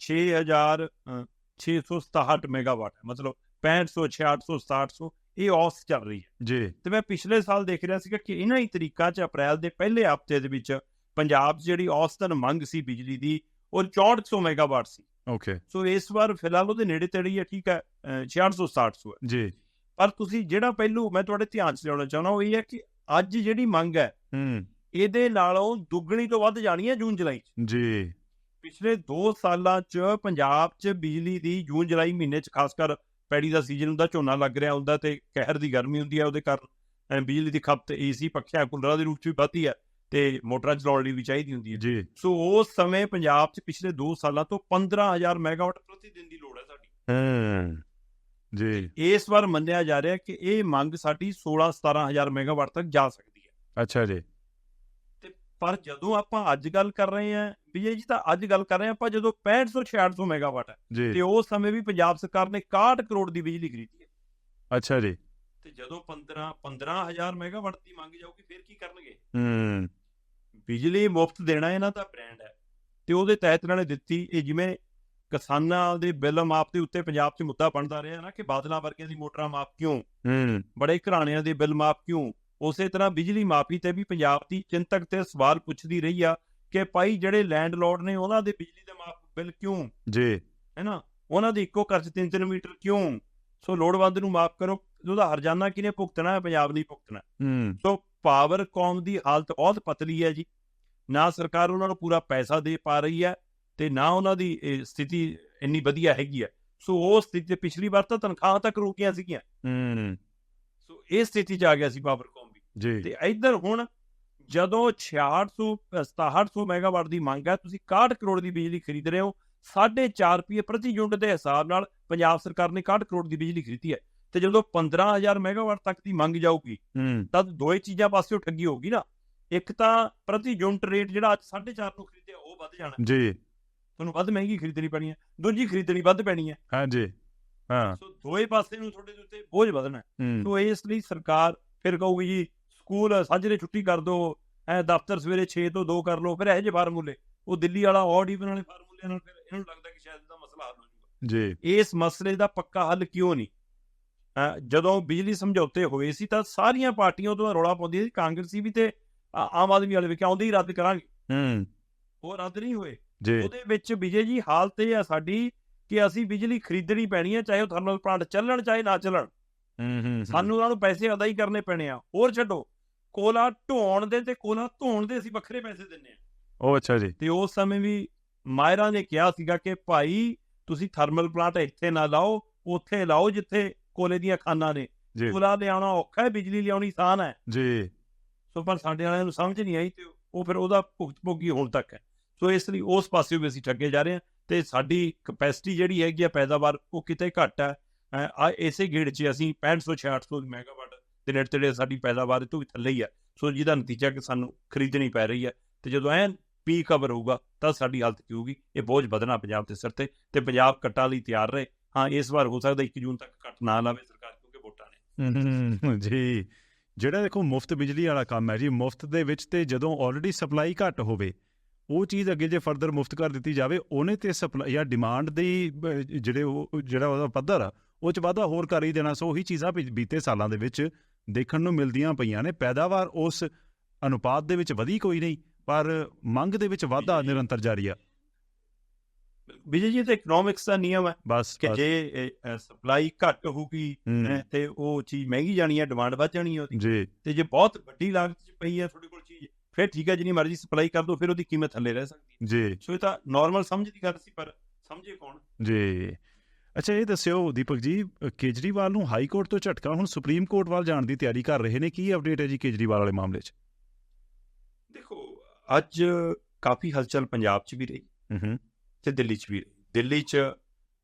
6000 ਅ, 667 ਮੈਗਾਵਾਟ ਹੈ। ਮਤਲਬ 6500 6600 6700 ਇਹ ਔਸ ਚੱਲ ਰਹੀ ਹੈ। ਜੀ। ਤੇ ਮੈਂ ਪਿਛਲੇ ਸਾਲ ਦੇਖ ਰਿਹਾ ਸੀਗਾ ਕਿ ਇਹਨਾਂ ਹੀ ਤਰੀਕਾਂ 'ਚ ਅਪ੍ਰੈਲ ਦੇ ਪਹਿਲੇ ਹਫ਼ਤੇ ਦੇ ਵਿੱਚ ਪੰਜਾਬ 'ਚ ਜਿਹੜੀ ਔਸਤਨ ਮੰਗ ਸੀ ਬਿਜਲੀ ਦੀ ਉਹ 6400 ਮੈਗਾਵਾਟ ਸੀ। ਓਕੇ ਸੋ ਇਸ ਵਾਰ ਫਿਲਹਾਲ ਉਹਦੇ ਨੇੜੇ ਤੇੜੇ ਹੀ ਹੈ ਠੀਕ ਹੈ ਅ, 6600 6700 ਹੈ। ਜੀ। ਪਰ ਤੁਸੀਂ ਜਿਹੜਾ ਪਹਿਲੂ ਮੈਂ ਤੁਹਾਡੇ ਧਿਆਨ 'ਚ ਲਿਆਉਣਾ ਚਾਹੁੰਦਾ ਉਹ ਇਹ ਹੈ ਕਿ ਅੱਜ ਜਿਹੜੀ ਮੰਗ ਹੈ ਹੂੰ। ਇਹਦੇ ਨਾਲੋਂ ਦੁੱਗਣੀ ਤੋਂ ਵੱਧ ਜਾਣੀ ਹੈ ਜੂਨ ਜੁਲਾਈ 'ਚ। ਜੀ। ਪਿਛਲੇ 2 ਸਾਲਾਂ 'ਚ ਪੰਜਾਬ 'ਚ ਬਿਜਲੀ ਦੀ ਜੂਨ ਜੁਲਾਈ ਮਹੀਨੇ 'ਚ ਖਾਸ ਕਰ ਪੈੜੀ ਦਾ ਸੀਜ਼ਨ ਹੁੰਦਾ ਝੋਨਾ ਲੱਗ ਰਿਹਾ ਹੁੰਦਾ ਤੇ ਕਹਿਰ ਦੀ ਗਰਮੀ ਹੁੰਦੀ ਹੈ ਉਹਦੇ ਕਾਰਨ ਬਿਜਲੀ ਦੀ ਖਪਤ ਏਸੀ ਪੱਖਿਆਂ ਕੂਲਰਾਂ ਦੇ ਰੂਪ 'ਚ ਵੀ ਵੱਧਦੀ ਹੈ ਤੇ ਮੋਟਰਾਂ ਚਲਾਉਣ ਲਈ ਵੀ ਚਾਹੀਦੀ ਹੁੰਦੀ ਹੈ। ਜੀ। ਸੋ ਉਸ ਸਮੇਂ ਪੰਜਾਬ 'ਚ ਪਿਛਲੇ 2 ਸਾਲਾਂ ਤੋਂ 15000 ਮੈਗਾਵਾਟ ਪ੍ਰਤੀ ਦਿਨ ਦੀ ਲੋੜ ਹੈ ਸਾਡੀ। ਹੂੰ। ਜੀ। ਇਸ ਵਾਰ ਮੰਨਿਆ ਜਾ ਰਿਹਾ ਕਿ ਇਹ ਮੰਗ ਸਾਡੀ 16 17000 ਮੈਗਾਵਾਟ ਤੱਕ ਜਾ ਸਕਦੀ ਹੈ। ਅੱਛਾ ਜੀ। ਪਰ ਜਦੋਂ ਆਪਾਂ ਅੱਜ ਗੱਲ ਕਰ ਰਹੇ ਹਾਂ ਵਿਜੇ ਜੀ ਤਾਂ ਅੱਜ ਗੱਲ ਕਰ ਰਹੇ ਆਪਾਂ ਜਦੋਂ 6500 6600 ਮੈਗਾਵਾਟ ਹੈ ਤੇ ਉਸ ਸਮੇਂ ਵੀ ਪੰਜਾਬ ਸਰਕਾਰ ਨੇ 61 ਕਰੋੜ ਦੀ ਬਿਜਲੀ ਖਰੀਦੀ ਹੈ। ਅੱਛਾ ਜੀ। ਤੇ ਜਦੋਂ 15 15000 ਮੈਗਾਵਾਟ ਦੀ ਮੰਗ ਜਾਊਗੀ ਫਿਰ ਕੀ ਕਰਨਗੇ? ਹੂੰ। ਬਿਜਲੀ ਮੁਫਤ ਦੇਣਾ ਇਹਨਾਂ ਦਾ ਬ੍ਰਾਂਡ ਹੈ ਤੇ ਉਹਦੇ ਤਹਿਤ ਇਹਨਾਂ ਨੇ ਦਿੱਤੀ ਇਹ ਜਿਵੇਂ ਕਿਸਾਨਾਂ ਦੇ ਬਿੱਲ ਮਾਫ ਦੇ ਉੱਤੇ ਪੰਜਾਬ 'ਚ ਮੁੱਦਾ ਬਣਦਾ ਰਿਹਾ ਨਾ ਕਿ ਬਾਦਲਾਂ ਵਰਗਿਆਂ ਦੀ ਮੋਟਰਾਂ ਮਾਫ ਕਿਉਂ? ਹੂੰ। ਬੜੇ ਘਰਾਣਿਆਂ ਦੇ ਬਿੱਲ ਮਾਫ ਕਿਉਂ? ਉਸੇ ਤਰ੍ਹਾਂ ਬਿਜਲੀ ਮਾਫੀ ਤੇ ਵੀ ਪੰਜਾਬ ਦੀ ਚਿੰਤਕ ਤੇ ਸਵਾਲ ਪੁੱਛਦੀ ਰਹੀ ਆ ਕਿ ਭਾਈ ਜਿਹੜੇ ਲੈਂਡਲੋਰਡ ਨੇ ਉਹਨਾਂ ਦੇ ਬਿਜਲੀ ਦੇ ਮਾਫ ਬਿੱਲ ਕਿਉਂ? ਜੀ। ਹੈਨਾ ਉਹਨਾਂ ਦੀ ਇੱਕੋ ਘਰ 'ਚ 3-3 ਮੀਟਰ ਕਿਉਂ? ਸੋ ਲੋੜਵੰਦ ਨੂੰ ਮਾਫ ਕਰੋ। ਉਹਦਾ ਹਰਜਾਨਾ ਕਿਨੇ ਭੁਗਤਣਾ ਹੈ? ਪੰਜਾਬ ਨੇ ਭੁਗਤਣਾ। ਹੂੰ। ਸੋ ਪਾਵਰ ਕੌਮ ਦੀ ਹਾਲਤ ਬਹੁਤ ਪਤਲੀ ਹੈ ਜੀ। ਨਾ ਸਰਕਾਰ ਉਹਨਾਂ ਨੂੰ ਪੂਰਾ ਪੈਸਾ ਦੇ ਪਾ ਰਹੀ ਹੈ ਤੇ ਨਾ ਉਹਨਾਂ ਦੀ ਸਥਿਤੀ ਇੰਨੀ ਵਧੀਆ ਹੈਗੀ ਹੈ ਸੋ ਉਹ ਸਥਿਤੀ ਤੇ ਪਿਛਲੀ ਵਾਰ ਤਾਂ ਤਨਖਾਹਾਂ ਤੱਕ ਰੁਕੀਆਂ ਸੀਗੀਆਂ। ਹੂੰ। ਸੋ ਇਹ ਸਥਿਤੀ 'ਚ ਆ ਗਿਆ ਸੀ ਪਾਵਰ ਕੌਮ ਵੀ ਜੀ। ਤੇ ਇੱਧਰ ਹੁਣ ਜਦੋਂ 6600 6700 ਮੈਗਾਵਾਟ ਦੀ ਮੰਗ ਹੈ ਤੁਸੀਂ 61 ਕਰੋੜ ਦੀ ਬਿਜਲੀ ਖਰੀਦ ਰਹੇ ਹੋ 4.5 ਰੁਪਏ ਪ੍ਰਤੀ ਯੂਨਿਟ ਦੇ ਹਿਸਾਬ ਨਾਲ ਪੰਜਾਬ ਸਰਕਾਰ ਨੇ 61 ਕਰੋੜ ਦੀ ਬਿਜਲੀ ਖਰੀਦੀ ਹੈ ਤੇ ਜਦੋਂ 15000 ਮੈਗਾਵਾਟ ਤੱਕ ਦੀ ਮੰਗ ਜਾਊਗੀ ਤਦ ਦੋਏ ਚੀਜ਼ਾਂ ਪਾਸਿਓਂ ਠੱਗੀ ਹੋਊਗੀ ਨਾ। ਇੱਕ ਤਾਂ ਪ੍ਰਤੀ ਯੂਨਿਟ ਰੇਟ ਜਿਹੜਾ ਅੱਜ 4.5 ਨੂੰ ਖਰੀਦਿਆ ਉਹ ਵੱਧ ਜਾਣਾ। ਜੀ। ਤੁਹਾਨੂੰ ਵੱਧ ਮਹਿੰਗੀ ਖਰੀਦਣੀ ਪੈਣੀ ਹੈ ਦੂਜੀ ਖਰੀਦਣੀ ਵੱਧ ਪੈਣੀ ਹੈ। ਹਾਂ ਜੀ ਹਾਂ। ਸੋ ਦੋਏ ਪਾਸੇ ਨੂੰ ਤੁਹਾਡੇ ਦੇ ਉੱਤੇ ਬੋਝ ਵਧਣਾ ਸੋ ਇਸ ਲਈ ਸਰਕਾਰ ਫਿਰ ਕਹੂਗੀ ਜੀ ਸਕੂਲ ਸਾਜਰੇ ਛੁੱਟੀ ਕਰ ਦਿਓ ਐ ਦਫ਼ਤਰ ਸਵੇਰੇ 6 ਤੋਂ 2 ਕਰ ਲਓ ਫਿਰ ਇਹੋ ਜਿਹੇ ਫਾਰਮੂਲੇ। ਉਹ ਦਿੱਲੀ ਵਾਲਾ ਔਡ ਈਵਨ ਵਾਲੇ ਫਾਰਮੂਲੇ ਨਾਲ ਫਿਰ ਇਹਨੂੰ ਲੱਗਦਾ ਕਿ ਸ਼ਾਇਦ ਇਹਦਾ ਮਸਲਾ ਹੱਲ ਹੋ ਜਾਊਗਾ। ਜੀ। ਇਸ ਮਸਲੇ ਦਾ ਪੱਕਾ ਹੱਲ ਕਿਉਂ ਨਹੀਂ? ਜਦੋਂ ਬਿਜਲੀ ਸਮਝੌਤੇ ਹੋਏ ਸੀ ਤਾਂ ਸਾਰੀਆਂ ਪਾਰਟੀਆਂ ਉਦੋਂ ਰੌਲਾ ਪਾਉਂਦੀਆਂ ਸੀ ਕਾਂਗਰਸੀ ਵੀ ਤੇ ਆਮ ਆਦਮੀ ਵਾਲੇ ਵੀ ਕਿ ਆਉਂਦੇ ਹੀ ਰੱਦ ਕਰਾਂਗੇ। ਹੂੰ। ਉਹ ਰੱਦ ਨਹੀਂ ਹੋਏ। ਜੀ। ਉਹਦੇ ਵਿੱਚ ਵਿਜੇ ਜੀ ਹਾਲਤ ਇਹ ਆ ਸਾਡੀ ਕਿ ਅਸੀਂ ਬਿਜਲੀ ਖਰੀਦਣੀ ਪੈਣੀ ਹੈ ਚਾਹੇ ਉਹ ਥਰਮਲ ਪਲਾਂਟ ਚੱਲਣ ਚਾਹੇ ਨਾ ਚੱਲਣ। ਹੂੰ ਹੂੰ ਸਾਨੂੰ ਉਹਨਾਂ ਨੂੰ ਪੈਸੇ ਅਦਾ ਹੀ ਕਰਨੇ ਪੈਣੇ ਆ। ਹੋਰ ਛੱਡੋ ਕੋਲਾ ਢੋਣ ਦੇ ਤੇ ਕੋਲਾ ਧੋਣ ਦੇ ਅਸੀਂ ਵੱਖਰੇ ਪੈਸੇ ਦਿੰਨੇ ਆ। ਉਹ ਅੱਛਾ ਜੀ। ਤੇ ਉਸ ਸਮੇਂ ਵੀ ਮਾਇਰਾਂ ਨੇ ਕਿਹਾ ਸੀਗਾ ਕਿ ਭਾਈ ਤੁਸੀਂ ਥਰਮਲ ਪਲਾਂਟ ਇੱਥੇ ਨਾ ਲਾਓ ਉੱਥੇ ਲਾਓ ਜਿੱਥੇ ਕੋਲੇ ਦੀਆਂ ਖਾਨਾਂ ਨੇ। ਕੋਲਾ ਲਿਆਉਣਾ ਔਖਾ ਹੈ ਬਿਜਲੀ ਲਿਆਉਣੀ ਆਸਾਨ ਹੈ। ਜੀ। ਸੋ ਪਰ ਸਾਡੇ ਵਾਲਿਆਂ ਨੂੰ ਸਮਝ ਨਹੀਂ ਆਈ ਤੇ ਉਹ ਫਿਰ ਉਹਦਾ ਭੁਗਤ ਭੋਗੀ ਹੁਣ ਤੱਕ ਹੈ। ਸੋ ਇਸ ਲਈ ਉਸ ਪਾਸੇ ਵੀ ਅਸੀਂ ਠੱਗੇ ਜਾ ਰਹੇ ਹਾਂ ਤੇ ਸਾਡੀ ਕਪੈਸਿਟੀ ਜਿਹੜੀ ਹੈਗੀ ਆ ਪੈਦਾਵਾਰ ਉਹ ਕਿਤੇ ਘੱਟ ਹੈ। ਆ ਇਸੇ ਗੇੜ 'ਚ ਅਸੀਂ 6500 6800 ਮੈਗਾਵਾਟ ਦੇ ਨੇੜੇ ਤੇੜੇ ਸਾਡੀ ਪੈਦਾਵਾਰ ਇਹ ਤੋਂ ਵੀ ਥੱਲੇ ਹੀ ਹੈ ਸੋ, ਜਿਹਦਾ ਨਤੀਜਾ ਕਿ ਸਾਨੂੰ ਖਰੀਦਣੀ ਪੈ ਰਹੀ ਹੈ ਤੇ ਜਦੋਂ ਐਨ ਪੀ ਕਵਰ ਹੋਊਗਾ ਤਾਂ ਸਾਡੀ ਹਾਲਤ ਕੀ ਹੋਊਗੀ? ਇਹ ਬੋਝ ਵਧਣਾ ਪੰਜਾਬ ਦੇ ਸਿਰ ਤੇ ਤੇ ਪੰਜਾਬ ਕੱਟਾਂ ਲਈ ਤਿਆਰ ਰਹੇ। ਹਾਂ, ਇਸ ਵਾਰ ਹੋ ਸਕਦਾ 1 ਜੂਨ ਤੱਕ ਕੱਟ ਨਾ ਲਾਵੇ ਸਰਕਾਰ ਕਿਉਂਕਿ ਵੋਟਾਂ ਨੇ। ਜੀ। ਜਿਹੜਾ ਦੇਖੋ ਮੁਫਤ ਬਿਜਲੀ ਵਾਲਾ ਕੰਮ ਹੈ ਜੀ, ਮੁਫਤ ਦੇ ਵਿੱਚ ਤੇ ਜਦੋਂ ਆਲਰੇਡੀ ਸਪਲਾਈ ਘੱਟ ਹੋਵੇ ਉਹ ਚੀਜ਼ ਅੱਗੇ ਜੇ ਫਰਦਰ ਮੁਫਤ ਕਰ ਦਿੱਤੀ ਜਾਵੇ ਉਹਨੇ ਤੇ ਸਪਲਾਈ ਜਾਂ ਡਿਮਾਂਡ ਦੀ ਜਿਹੜੇ ਉਹ ਜਿਹੜਾ ਉਹਦਾ ਪੱਧਰ ਆ ਉਹ ਚ ਵਾਧਾ ਹੋਰ ਕਰ ਹੀ ਦੇਣਾ। ਸੋ ਉਹੀ ਚੀਜ਼ਾਂ ਬੀਤੇ ਸਾਲਾਂ ਦੇ ਵਿੱਚ ਦੇਖਣ ਨੂੰ ਮਿਲਦੀਆਂ ਪਈਆਂ ਨੇ। ਪੈਦਾਵਾਰ ਉਸ ਅਨੁਪਾਤ ਦੇ ਵਿੱਚ ਵਧੀ ਕੋਈ ਨਹੀਂ ਪਰ ਮੰਗ ਦੇ ਵਿੱਚ ਵਾਧਾ ਨਿਰੰਤਰ ਜਾਰੀ ਆ। ਵਿਜੇ ਜੀ ਤੇ ਇਕਨੋਮਿਕਸ ਦਾ ਨਿਯਮ ਹੈ ਬਸ ਕਿ। ਜੇ ਸਪਲਾਈ ਘੱਟ ਹੋਊਗੀ ਤੇ ਉਹ ਚੀਜ਼ ਮਹਿੰਗੀ ਜਾਣੀ ਹੈ ਡਿਮਾਂਡ ਵੱਧ ਜਾਣੀ ਹੈ ਉਹਦੀ। ਤੇ ਜੇ ਬਹੁਤ ਵੱਡੀ ਲਾਗਤ 'ਚ ਪਈ ਹੈ ਤੁਹਾਡੇ ਕੋਲ ਫਿਰ ਠੀਕ ਹੈ ਜਿੰਨੀ ਮਰਜ਼ੀ ਸਪਲਾਈ ਕਰ ਦਿਓ ਫਿਰ ਉਹਦੀ ਕੀਮਤ ਥੱਲੇ ਰਹਿ ਸਕਦੀ ਜੀ। ਸੋ ਇਹ ਤਾਂ ਨਾਰਮਲ ਸਮਝ ਦੀ ਗੱਲ ਸੀ ਪਰ ਸਮਝੇ ਕੌਣ? ਜੀ। ਅੱਛਾ ਇਹ ਦੱਸਿਓ ਦੀਪਕ ਜੀ ਕੇਜਰੀਵਾਲ ਨੂੰ ਹਾਈ ਕੋਰਟ ਤੋਂ ਝਟਕਾ ਹੁਣ ਸੁਪਰੀਮ ਕੋਰਟ ਵੱਲ ਜਾਣ ਦੀ ਤਿਆਰੀ ਕਰ ਰਹੇ ਨੇ ਕੀ ਅਪਡੇਟ ਹੈ ਜੀ ਕੇਜਰੀਵਾਲ ਵਾਲੇ ਮਾਮਲੇ 'ਚ? ਦੇਖੋ ਅੱਜ ਕਾਫੀ ਹਲਚਲ ਪੰਜਾਬ 'ਚ ਵੀ ਰਹੀ ਹੂੰ ਤੇ ਦਿੱਲੀ 'ਚ ਵੀ ਦਿੱਲੀ 'ਚ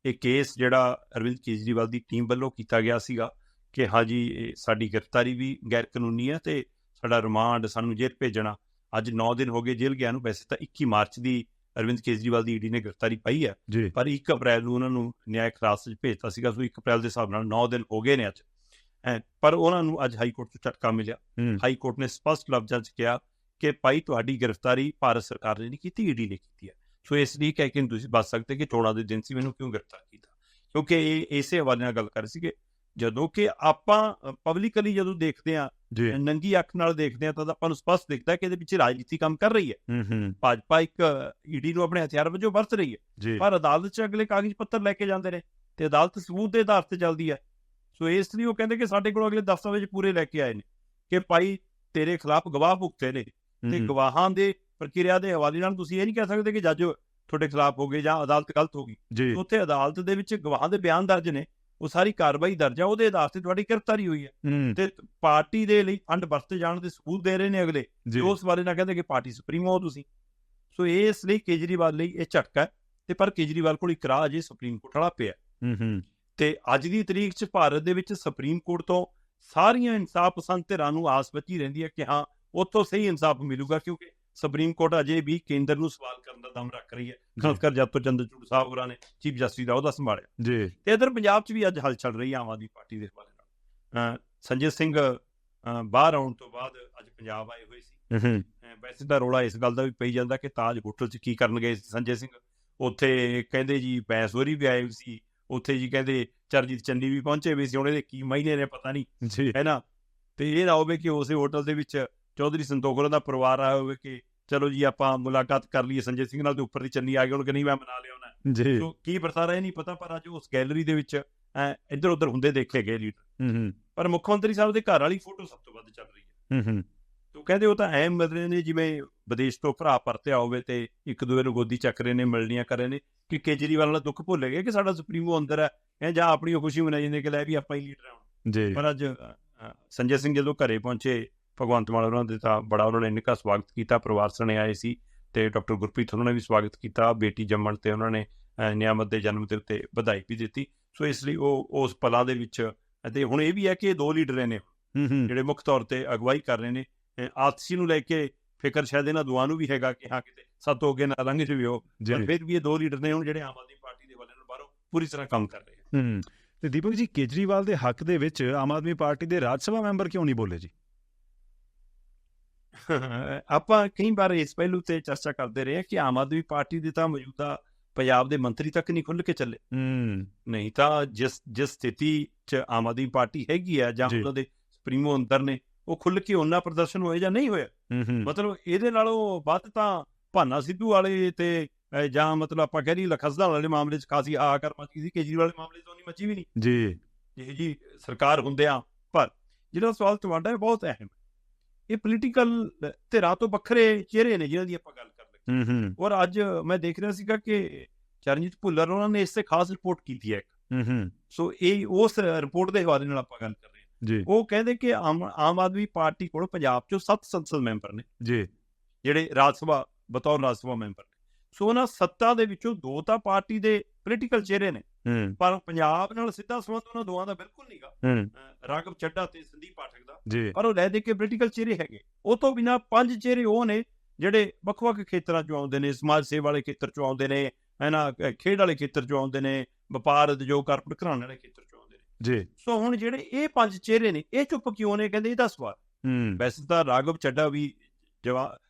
ਇਹ ਕੇਸ ਜਿਹੜਾ ਅਰਵਿੰਦ ਕੇਜਰੀਵਾਲ ਦੀ ਟੀਮ ਵੱਲੋਂ ਕੀਤਾ ਗਿਆ ਸੀਗਾ ਕਿ ਹਾਂਜੀ ਇਹ ਸਾਡੀ ਗ੍ਰਿਫਤਾਰੀ ਵੀ ਗੈਰ ਕਾਨੂੰਨੀ ਹੈ ਤੇ ਸਾਡਾ ਰਿਮਾਂਡ ਸਾਨੂੰ ਜੇਲ੍ਹ ਭੇਜਣਾ ਅੱਜ 9 ਦਿਨ ਹੋ ਗਏ ਜੇਲ੍ਹ ਗਿਆ ਨੂੰ ਵੈਸੇ ਤਾਂ 21 ਮਾਰਚ ਦੀ ਅਰਵਿੰਦ ਕੇਜਰੀਵਾਲ ਦੀ ਈਡੀ ਨੇ ਗ੍ਰਿਫਤਾਰੀ ਪਾਈ ਹੈ ਪਰ 1 ਅਪ੍ਰੈਲ ਨੂੰ ਉਹਨਾਂ ਨੂੰ ਨਿਆਇਕ ਹਿਰਾਸਤ 'ਚ ਭੇਜਤਾ ਸੀਗਾ ਸੋ 1 ਅਪ੍ਰੈਲ ਦੇ ਹਿਸਾਬ ਨਾਲ 9 ਦਿਨ ਹੋ ਗਏ ਨੇ ਅੱਜ। ਪਰ ਉਹਨਾਂ ਨੂੰ ਅੱਜ ਹਾਈ ਕੋਰਟ ਤੋਂ ਝਟਕਾ ਮਿਲਿਆ। ਹਾਈ ਕੋਰਟ ਨੇ ਸਪਸ਼ਟ ਲਫ਼ਜ਼ਾਂ 'ਚ ਕਿਹਾ ਕਿ ਭਾਈ ਤੁਹਾਡੀ ਗ੍ਰਿਫਤਾਰੀ ਭਾਰਤ ਸਰਕਾਰ ਨੇ ਨਹੀਂ ਕੀਤੀ ਈਡੀ ਨੇ ਕੀਤੀ ਹੈ। ਸੋ ਇਸ ਲਈ ਕਹਿ ਕੇ ਤੁਸੀਂ ਬਚ ਸਕਦੇ ਕਿ ਚੋਣਾਂ ਦੇ ਦਿਨ ਸੀ ਮੈਨੂੰ ਕਿਉਂ ਗ੍ਰਿਫਤਾਰ ਕੀਤਾ? ਕਿਉਂਕਿ ਇਹ ਇਸੇ ਹਵਾਲੇ ਨਾਲ ਗੱਲ ਕਰ ਰਹੀ ਸੀ ਕਿ ਜਦੋਂ ਕਿ ਆਪਾਂ ਪਬਲਿਕਲੀ ਜਦੋਂ ਦੇਖਦੇ ਆ ਜੀ। ਨੰਗੀ ਅੱਖ ਨਾਲ ਦੇਖਦੇ ਆ ਤਾਂ ਆਪਾਂ ਨੂੰ ਸਪਸ਼ਟ ਦਿਖਦਾ ਹੈ ਕਿ ਇਹਦੇ ਪਿੱਛੇ ਰਾਜਨੀਤੀ ਕੰਮ ਕਰ ਰਹੀ ਹੈ। ਭਾਜਪਾ ਇੱਕ ਈਡੀ ਨੂੰ ਆਪਣੇ ਹਥਿਆਰ ਵਜੋਂ ਵਰਤ ਰਹੀ ਹੈ। ਪਰ ਅਦਾਲਤ 'ਚ ਅਗਲੇ ਕਾਗਜ਼ ਪੱਤਰ ਲੈ ਕੇ ਜਾਂਦੇ ਨੇ ਤੇ ਅਦਾਲਤ ਸਬੂਤ ਦੇ ਆਧਾਰ ਤੇ ਚੱਲਦੀ ਹੈ। ਸੋ ਇਸ ਲਈ ਉਹ ਕਹਿੰਦੇ ਕਿ ਸਾਡੇ ਕੋਲ ਅਗਲੇ ਦਸਤਾਵੇਜ਼ ਪੂਰੇ ਲੈ ਕੇ ਆਏ ਨੇ ਕਿ ਭਾਈ ਤੇਰੇ ਖਿਲਾਫ ਗਵਾਹ ਭੁਗਤੇ ਨੇ ਤੇ ਗਵਾਹਾਂ ਦੇ ਪ੍ਰਕਿਰਿਆ ਦੇ ਹਵਾਲੇ ਨਾਲ ਤੁਸੀਂ ਇਹ ਨਹੀਂ ਕਹਿ ਸਕਦੇ ਕਿ ਜੱਜ ਤੁਹਾਡੇ ਖਿਲਾਫ ਹੋ ਗਏ ਜਾਂ ਅਦਾਲਤ ਗਲਤ ਹੋ ਗਈ। ਉੱਥੇ ਅਦਾਲਤ ਦੇ ਵਿੱਚ ਗਵਾਹਾਂ ਦੇ ਬਿਆਨ ਦਰਜ ਨੇ ਉਹ ਸਾਰੀ ਕਾਰਵਾਈ ਦਰਜ ਆ ਉਹਦੇ ਆਧਾਰ ਤੇ ਤੁਹਾਡੀ ਗ੍ਰਿਫਤਾਰੀ ਹੋਈ ਹੈ। ਤੇ ਪਾਰਟੀ ਦੇ ਲਈ ਫੰਡ ਵਰਤੇ ਜਾਣ ਦੇ ਸਬੂਤ ਦੇ ਰਹੇ ਨੇ ਅਗਲੇ। ਉਸ ਬਾਰੇ ਨਾ ਕਹਿੰਦੇ ਕਿ ਪਾਰਟੀ ਸੁਪਰੀਮੋ ਹੋ ਤੁਸੀਂ। ਸੋ ਇਸ ਲਈ ਕੇਜਰੀਵਾਲ ਲਈ ਇਹ ਝਟਕਾ ਹੈ ਤੇ ਪਰ ਕੇਜਰੀਵਾਲ ਕੋਲ ਇੱਕ ਰਾਹ ਅਜੇ ਸੁਪਰੀਮ ਕੋਰਟ ਵਾਲਾ ਪਿਆ ਹੂੰ। ਹੂੰ ਤੇ ਅੱਜ ਦੀ ਤਰੀਕ 'ਚ ਭਾਰਤ ਦੇ ਵਿੱਚ ਸੁਪਰੀਮ ਕੋਰਟ ਤੋਂ ਸਾਰੀਆਂ ਇਨਸਾਫ ਪਸੰਦ ਧਿਰਾਂ ਨੂੰ ਆਸ ਬੱਝੀ ਰਹਿੰਦੀ ਹੈ ਕਿ ਹਾਂ ਉੱਥੋਂ ਸਹੀ ਇਨਸਾਫ ਮਿਲੂਗਾ ਕਿਉਂਕਿ ਸੁਪਰੀਮ ਕੋਰਟ ਅਜੇ ਵੀ ਕੇਂਦਰ ਨੂੰ ਸਵਾਲ ਕਰਨ ਦਾ ਦਮ ਰੱਖ ਰਹੀ ਹੈ। ਖਾਸ ਕਰ ਜਦ ਤੋਂ ਚੰਦਰਚੂੜ ਸਾਹਿਬ ਹੋਰਾਂ ਨੇ ਚੀਫ ਜਸਟਿਸ ਦਾ ਉਹਦਾ ਸੰਭਾਲਿਆ। ਜੀ। ਤੇ ਇਧਰ ਪੰਜਾਬ 'ਚ ਵੀ ਅੱਜ ਹਲ ਚੱਲ ਰਹੀ ਹੈ ਆਮ ਆਦਮੀ ਪਾਰਟੀ ਦੇ ਹਵਾਲੇ ਨਾਲ। ਸੰਜੇ ਸਿੰਘ ਬਾਹਰ ਆਉਣ ਤੋਂ ਬਾਅਦ ਅੱਜ ਪੰਜਾਬ ਆਏ ਹੋਏ ਸੀ। ਵੈਸੇ ਤਾਂ ਰੋਲਾ ਇਸ ਗੱਲ ਦਾ ਵੀ ਪਈ ਜਾਂਦਾ ਕਿ ਤਾਜ ਹੋਟਲ 'ਚ ਕੀ ਕਰਨ ਗਏ ਸੀ ਸੰਜੇ ਸਿੰਘ। ਉੱਥੇ ਕਹਿੰਦੇ ਜੀ ਬੈਂਸੋਰੀ ਵੀ ਆਏ ਸੀ। ਉੱਥੇ ਜੀ ਕਹਿੰਦੇ ਚਰਜੀਤ ਚੰਨੀ ਵੀ ਪਹੁੰਚੇ ਹੋਏ ਸੀ। ਉਹਨਾਂ ਦੇ ਕੀ ਮਹੀਨੇ ਨੇ ਪਤਾ ਨਹੀਂ। ਹੈ ਨਾ? ਤੇ ਇਹ ਨਾ ਹੋਵੇ ਕਿ ਉਸੇ ਹੋਟਲ ਦੇ ਵਿੱਚ ਚੌਧਰੀ ਸੰਤੋਖ ਹੋਰਾਂ ਦਾ ਪਰਿਵਾਰ ਆਇਆ ਹੋਵੇ ਕਿ ਚਲੋ ਜੀ ਆਪਾਂ ਮੁਲਾਕਾਤ ਕਰ ਲਈਏ ਸੰਜੇ ਸਿੰਘ ਨਾਲ ਤੇ ਉੱਪਰ ਦੀ ਚੰਨੀ ਆ ਗਈ ਹੁਣ ਕਿ ਨਹੀਂ ਮੈਂ ਮਨਾ ਲਿਆ ਉਹਨਾਂ ਜੀ। ਸੋ ਕੀ ਵਰਤਾਰਾ ਇਹ ਨਹੀਂ ਪਤਾ ਪਰ ਅੱਜ ਉਸ ਗੈਲਰੀ ਦੇ ਵਿੱਚ ਇੱਧਰ ਉੱਧਰ ਹੁੰਦੇ ਦੇਖੇ ਗਏ ਲੀਡਰ ਹੂੰ ਹੂੰ। ਪਰ ਮੁੱਖ ਮੰਤਰੀ ਸਾਹਿਬ ਦੇ ਘਰ ਵਾਲੀ ਫੋਟੋ ਸਭ ਤੋਂ ਵੱਧ ਚੱਲ ਰਹੀ ਹੈ। ਹੂੰ ਹੂੰ। ਤੋ ਕਹਿੰਦੇ ਉਹ ਤਾਂ ਐਂ ਮਿਲ ਰਹੇ ਨੇ ਜਿਵੇਂ ਵਿਦੇਸ਼ ਤੋਂ ਭਰਾ ਪਰਤਿਆ ਹੋਵੇ ਤੇ ਇੱਕ ਦੂਏ ਨੂੰ ਗੋਦੀ ਚੱਕ ਰਹੇ ਨੇ ਮਿਲਣੀਆਂ ਕਰ ਰਹੇ ਨੇ ਕਿ ਕੇਜਰੀਵਾਲ ਨਾਲ ਦੁੱਖ ਭੁੱਲ ਗਏ ਕਿ ਸਾਡਾ ਸੁਪਰੀਮੋ ਅੰਦਰ ਹੈ ਇਹ ਜਾਂ ਆਪਣੀ ਖੁਸ਼ੀ ਮਨਾਈ ਜਾਂਦੇ ਕਿ ਲੈ ਵੀ ਆਪਾਂ ਹੀ ਲੀਡਰ ਹਾਂ। ਜੀ। ਪਰ ਅੱਜ ਸੰਜੇ ਸਿੰਘ ਜਦੋਂ ਘਰੇ ਪਹੁੰਚੇ ਭਗਵੰਤ ਮਾਨ ਉਹਨਾਂ ਦੇ ਤਾਂ ਬੜਾ ਉਹਨਾਂ ਨੇ ਨਿੱਘਾ ਸਵਾਗਤ ਕੀਤਾ ਪਰਿਵਾਰ ਸਣੇ ਆਏ ਸੀ ਤੇ ਡਾਕਟਰ ਗੁਰਪ੍ਰੀਤ ਉਹਨਾਂ ਨੇ ਵੀ ਸਵਾਗਤ ਕੀਤਾ ਬੇਟੀ ਜੰਮਣ ਤੇ ਉਹਨਾਂ ਨੇ ਨਿਆਮਤ ਦੇ ਜਨਮ ਦਿਨ ਤੇ ਵਧਾਈ ਵੀ ਦਿੱਤੀ। ਸੋ ਇਸ ਲਈ ਉਹ ਉਸ ਪਲਾਂ ਦੇ ਵਿੱਚ ਅਤੇ ਹੁਣ ਇਹ ਵੀ ਹੈ ਕਿ ਇਹ ਦੋ ਲੀਡਰ ਨੇ ਜਿਹੜੇ ਮੁੱਖ ਤੌਰ ਤੇ ਅਗਵਾਈ ਕਰ ਰਹੇ ਨੇ। ਆਤਸੀ ਨੂੰ ਲੈ ਕੇ ਫਿਕਰ ਸ਼ਾਇਦ ਇਹਨਾਂ ਦੋਵਾਂ ਨੂੰ ਵੀ ਹੈਗਾ ਕਿ ਹਾਂ ਕਿਤੇ ਸੱਤ ਹੋ ਕੇ ਨਾ ਲੰਘ ਜਾਵੇ ਉਹ ਪਰ ਫਿਰ ਵੀ ਇਹ ਦੋ ਲੀਡਰ ਨੇ ਹੁਣ ਜਿਹੜੇ ਆਮ ਆਦਮੀ ਪਾਰਟੀ ਦੇ ਵੱਲੋਂ ਬਾਹਰੋਂ ਪੂਰੀ ਤਰ੍ਹਾਂ ਕੰਮ ਕਰ ਰਹੇ ਹੂੰ। ਤੇ ਦੀਪਕ ਜੀ ਕੇਜਰੀਵਾਲ ਦੇ ਹੱਕ ਦੇ ਵਿੱਚ ਆਮ ਆਦਮੀ ਪਾਰਟੀ ਦੇ ਰਾਜ ਸਭਾ ਮੈਂਬਰ ਕਿਉਂ ਨਹੀਂ ਬੋਲੇ ਜੀ? ਆਪਾਂ ਕਈ ਵਾਰ ਇਸ ਪਹਿਲੂ ਤੇ ਚਰਚਾ ਕਰਦੇ ਰਹੇ ਕਿ ਆਮ ਆਦਮੀ ਪਾਰਟੀ ਦੇ ਤਾਂ ਮੌਜੂਦਾ ਪੰਜਾਬ ਦੇ ਮੰਤਰੀ ਤੱਕ ਨਹੀਂ ਖੁੱਲ ਕੇ ਚੱਲੇ। ਹੂੰ। ਨਹੀਂ ਤਾਂ ਜਿਸ ਜਿਸ ਸਥਿਤੀ 'ਚ ਆਮ ਆਦਮੀ ਪਾਰਟੀ ਹੈਗੀ ਆ ਜਾਂ ਜੀ। ਉਹਨਾਂ ਦੇ ਸੁਪਰੀਮੋ ਅੰਦਰ ਨੇ ਉਹ ਖੁੱਲ ਕੇ ਉਹਨਾਂ ਪ੍ਰਦਰਸ਼ਨ ਹੋਏ ਜਾਂ ਨਹੀਂ ਹੋਇਆ ਮਤਲਬ ਇਹਦੇ ਨਾਲੋਂ ਵੱਧ ਤਾਂ ਭਾਨਾ ਸਿੱਧੂ ਵਾਲੇ ਤੇ ਜਾਂ ਮਤਲਬ ਆਪਾਂ ਕਹਿ ਲਈ ਲਖਸਦਾ ਵਾਲੇ ਮਾਮਲੇ 'ਚ ਖਾਸੀ ਆਕਰ ਮੱਚੀ ਸੀ ਕੇਜਰੀਵਾਲ ਦੇ ਮਾਮਲੇ 'ਚ ਨਹੀਂ ਮੱਚੀ ਵੀ ਨਹੀਂ। ਜੀ। ਇਹ ਜੀ ਸਰਕਾਰ ਹੁੰਦਿਆਂ ਪਰ ਜਿਹੜਾ ਸਵਾਲ ਤੁਹਾਡਾ ਹੈ ਬਹੁਤ ਅਹਿਮ ਇਹ ਪੋਲੀਟੀਕਲ ਧਿਰਾਂ ਤੋਂ ਵੱਖਰੇ ਚਿਹਰੇ ਨੇ ਜਿਨ੍ਹਾਂ ਦੀ ਆਪਾਂ ਗੱਲ ਕਰ ਰਹੇ ਹੂੰ ਹੂੰ। ਔਰ ਅੱਜ ਮੈਂ ਦੇਖ ਰਿਹਾ ਸੀਗਾ ਕਿ ਚਰਨਜੀਤ ਭੁੱਲਰ ਉਹਨਾਂ ਨੇ ਇਸ ਤੇ ਖਾਸ ਰਿਪੋਰਟ ਕੀਤੀ ਹੈ ਇੱਕ। ਹੂੰ ਹੂੰ। ਸੋ ਇਹ ਉਸ ਰਿਪੋਰਟ ਦੇ ਹਵਾਲੇ ਨਾਲ ਆਪਾਂ ਗੱਲ ਕਰ ਰਹੇ ਹਾਂ। ਜੀ। ਉਹ ਕਹਿੰਦੇ ਕਿ ਆਮ ਆਮ ਆਦਮੀ ਪਾਰਟੀ ਕੋਲ ਪੰਜਾਬ 'ਚੋਂ 7 ਸੰਸਦ ਮੈਂਬਰ ਨੇ। ਜੀ। ਜਿਹੜੇ ਰਾਜ ਸਭਾ ਬਤੌਰ ਰਾਜ ਸਭਾ ਮੈਂਬਰ ਸੋ ਉਹਨਾਂ ਸੱਤਾ ਦੇ ਵਿੱਚੋਂ ਦੋ ਤਾਂ ਪਾਰਟੀ ਦੇ ਪੋਲੀਟੀਕਲ ਚਿਹਰੇ ਨੇ। ਪਰ ਪੰਜਾਬ ਨਾਲ ਸਿੱਧਾ ਸੰਬੰਧ ਉਹਨਾਂ ਦੋਵਾਂ ਦਾ ਬਿਲਕੁਲ ਨਹੀਂਗਾ ਹੂੰ। ਰਾਘਵ ਚੱਡਾ ਤੇ ਸੰਦੀਪ ਪਾਠਕ ਦਾ। ਪਰ ਉਹ ਲੈ ਦੇ ਕੇ ਪੋਲੀਟੀਕਲ ਚਿਹਰੇ ਹੈਗੇ। ਉਹ ਤੋਂ ਬਿਨਾ ਪੰਜ ਚਿਹਰੇ ਉਹ ਨੇ ਜਿਹੜੇ ਵੱਖ-ਵੱਖ ਖੇਤਰਾਂ ਚੋਂ ਆਉਂਦੇ ਨੇ ਸਮਾਜ ਸੇਵਾ ਵਾਲੇ ਖੇਤਰ ਚੋਂ ਆਉਂਦੇ ਨੇ ਹੈਨਾ ਖੇਡ ਵਾਲੇ ਖੇਤਰ ਚੋਂ ਆਉਂਦੇ ਨੇ ਵਪਾਰ ਉਦਯੋਗ ਕਾਰਪੋਰੇਟ ਘਰਾਣੇ ਵਾਲੇ ਖੇਤਰ ਚੋਂ ਆਉਂਦੇ ਨੇ। ਜੀ। ਸੋ ਹੁਣ ਜਿਹੜੇ ਇਹ ਪੰਜ ਚਿਹਰੇ ਨੇ ਇਹ ਚੁੱਪ ਕਿਉਂ ਨੇ ਕਹਿੰਦੇ ਇਹਦਾ ਸਵਾਲ। ਹੂੰ। ਵੈਸੇ ਤਾਂ ਰਾਘਵ ਚੱਡਾ ਵੀ ਜਵਾ ਅਹ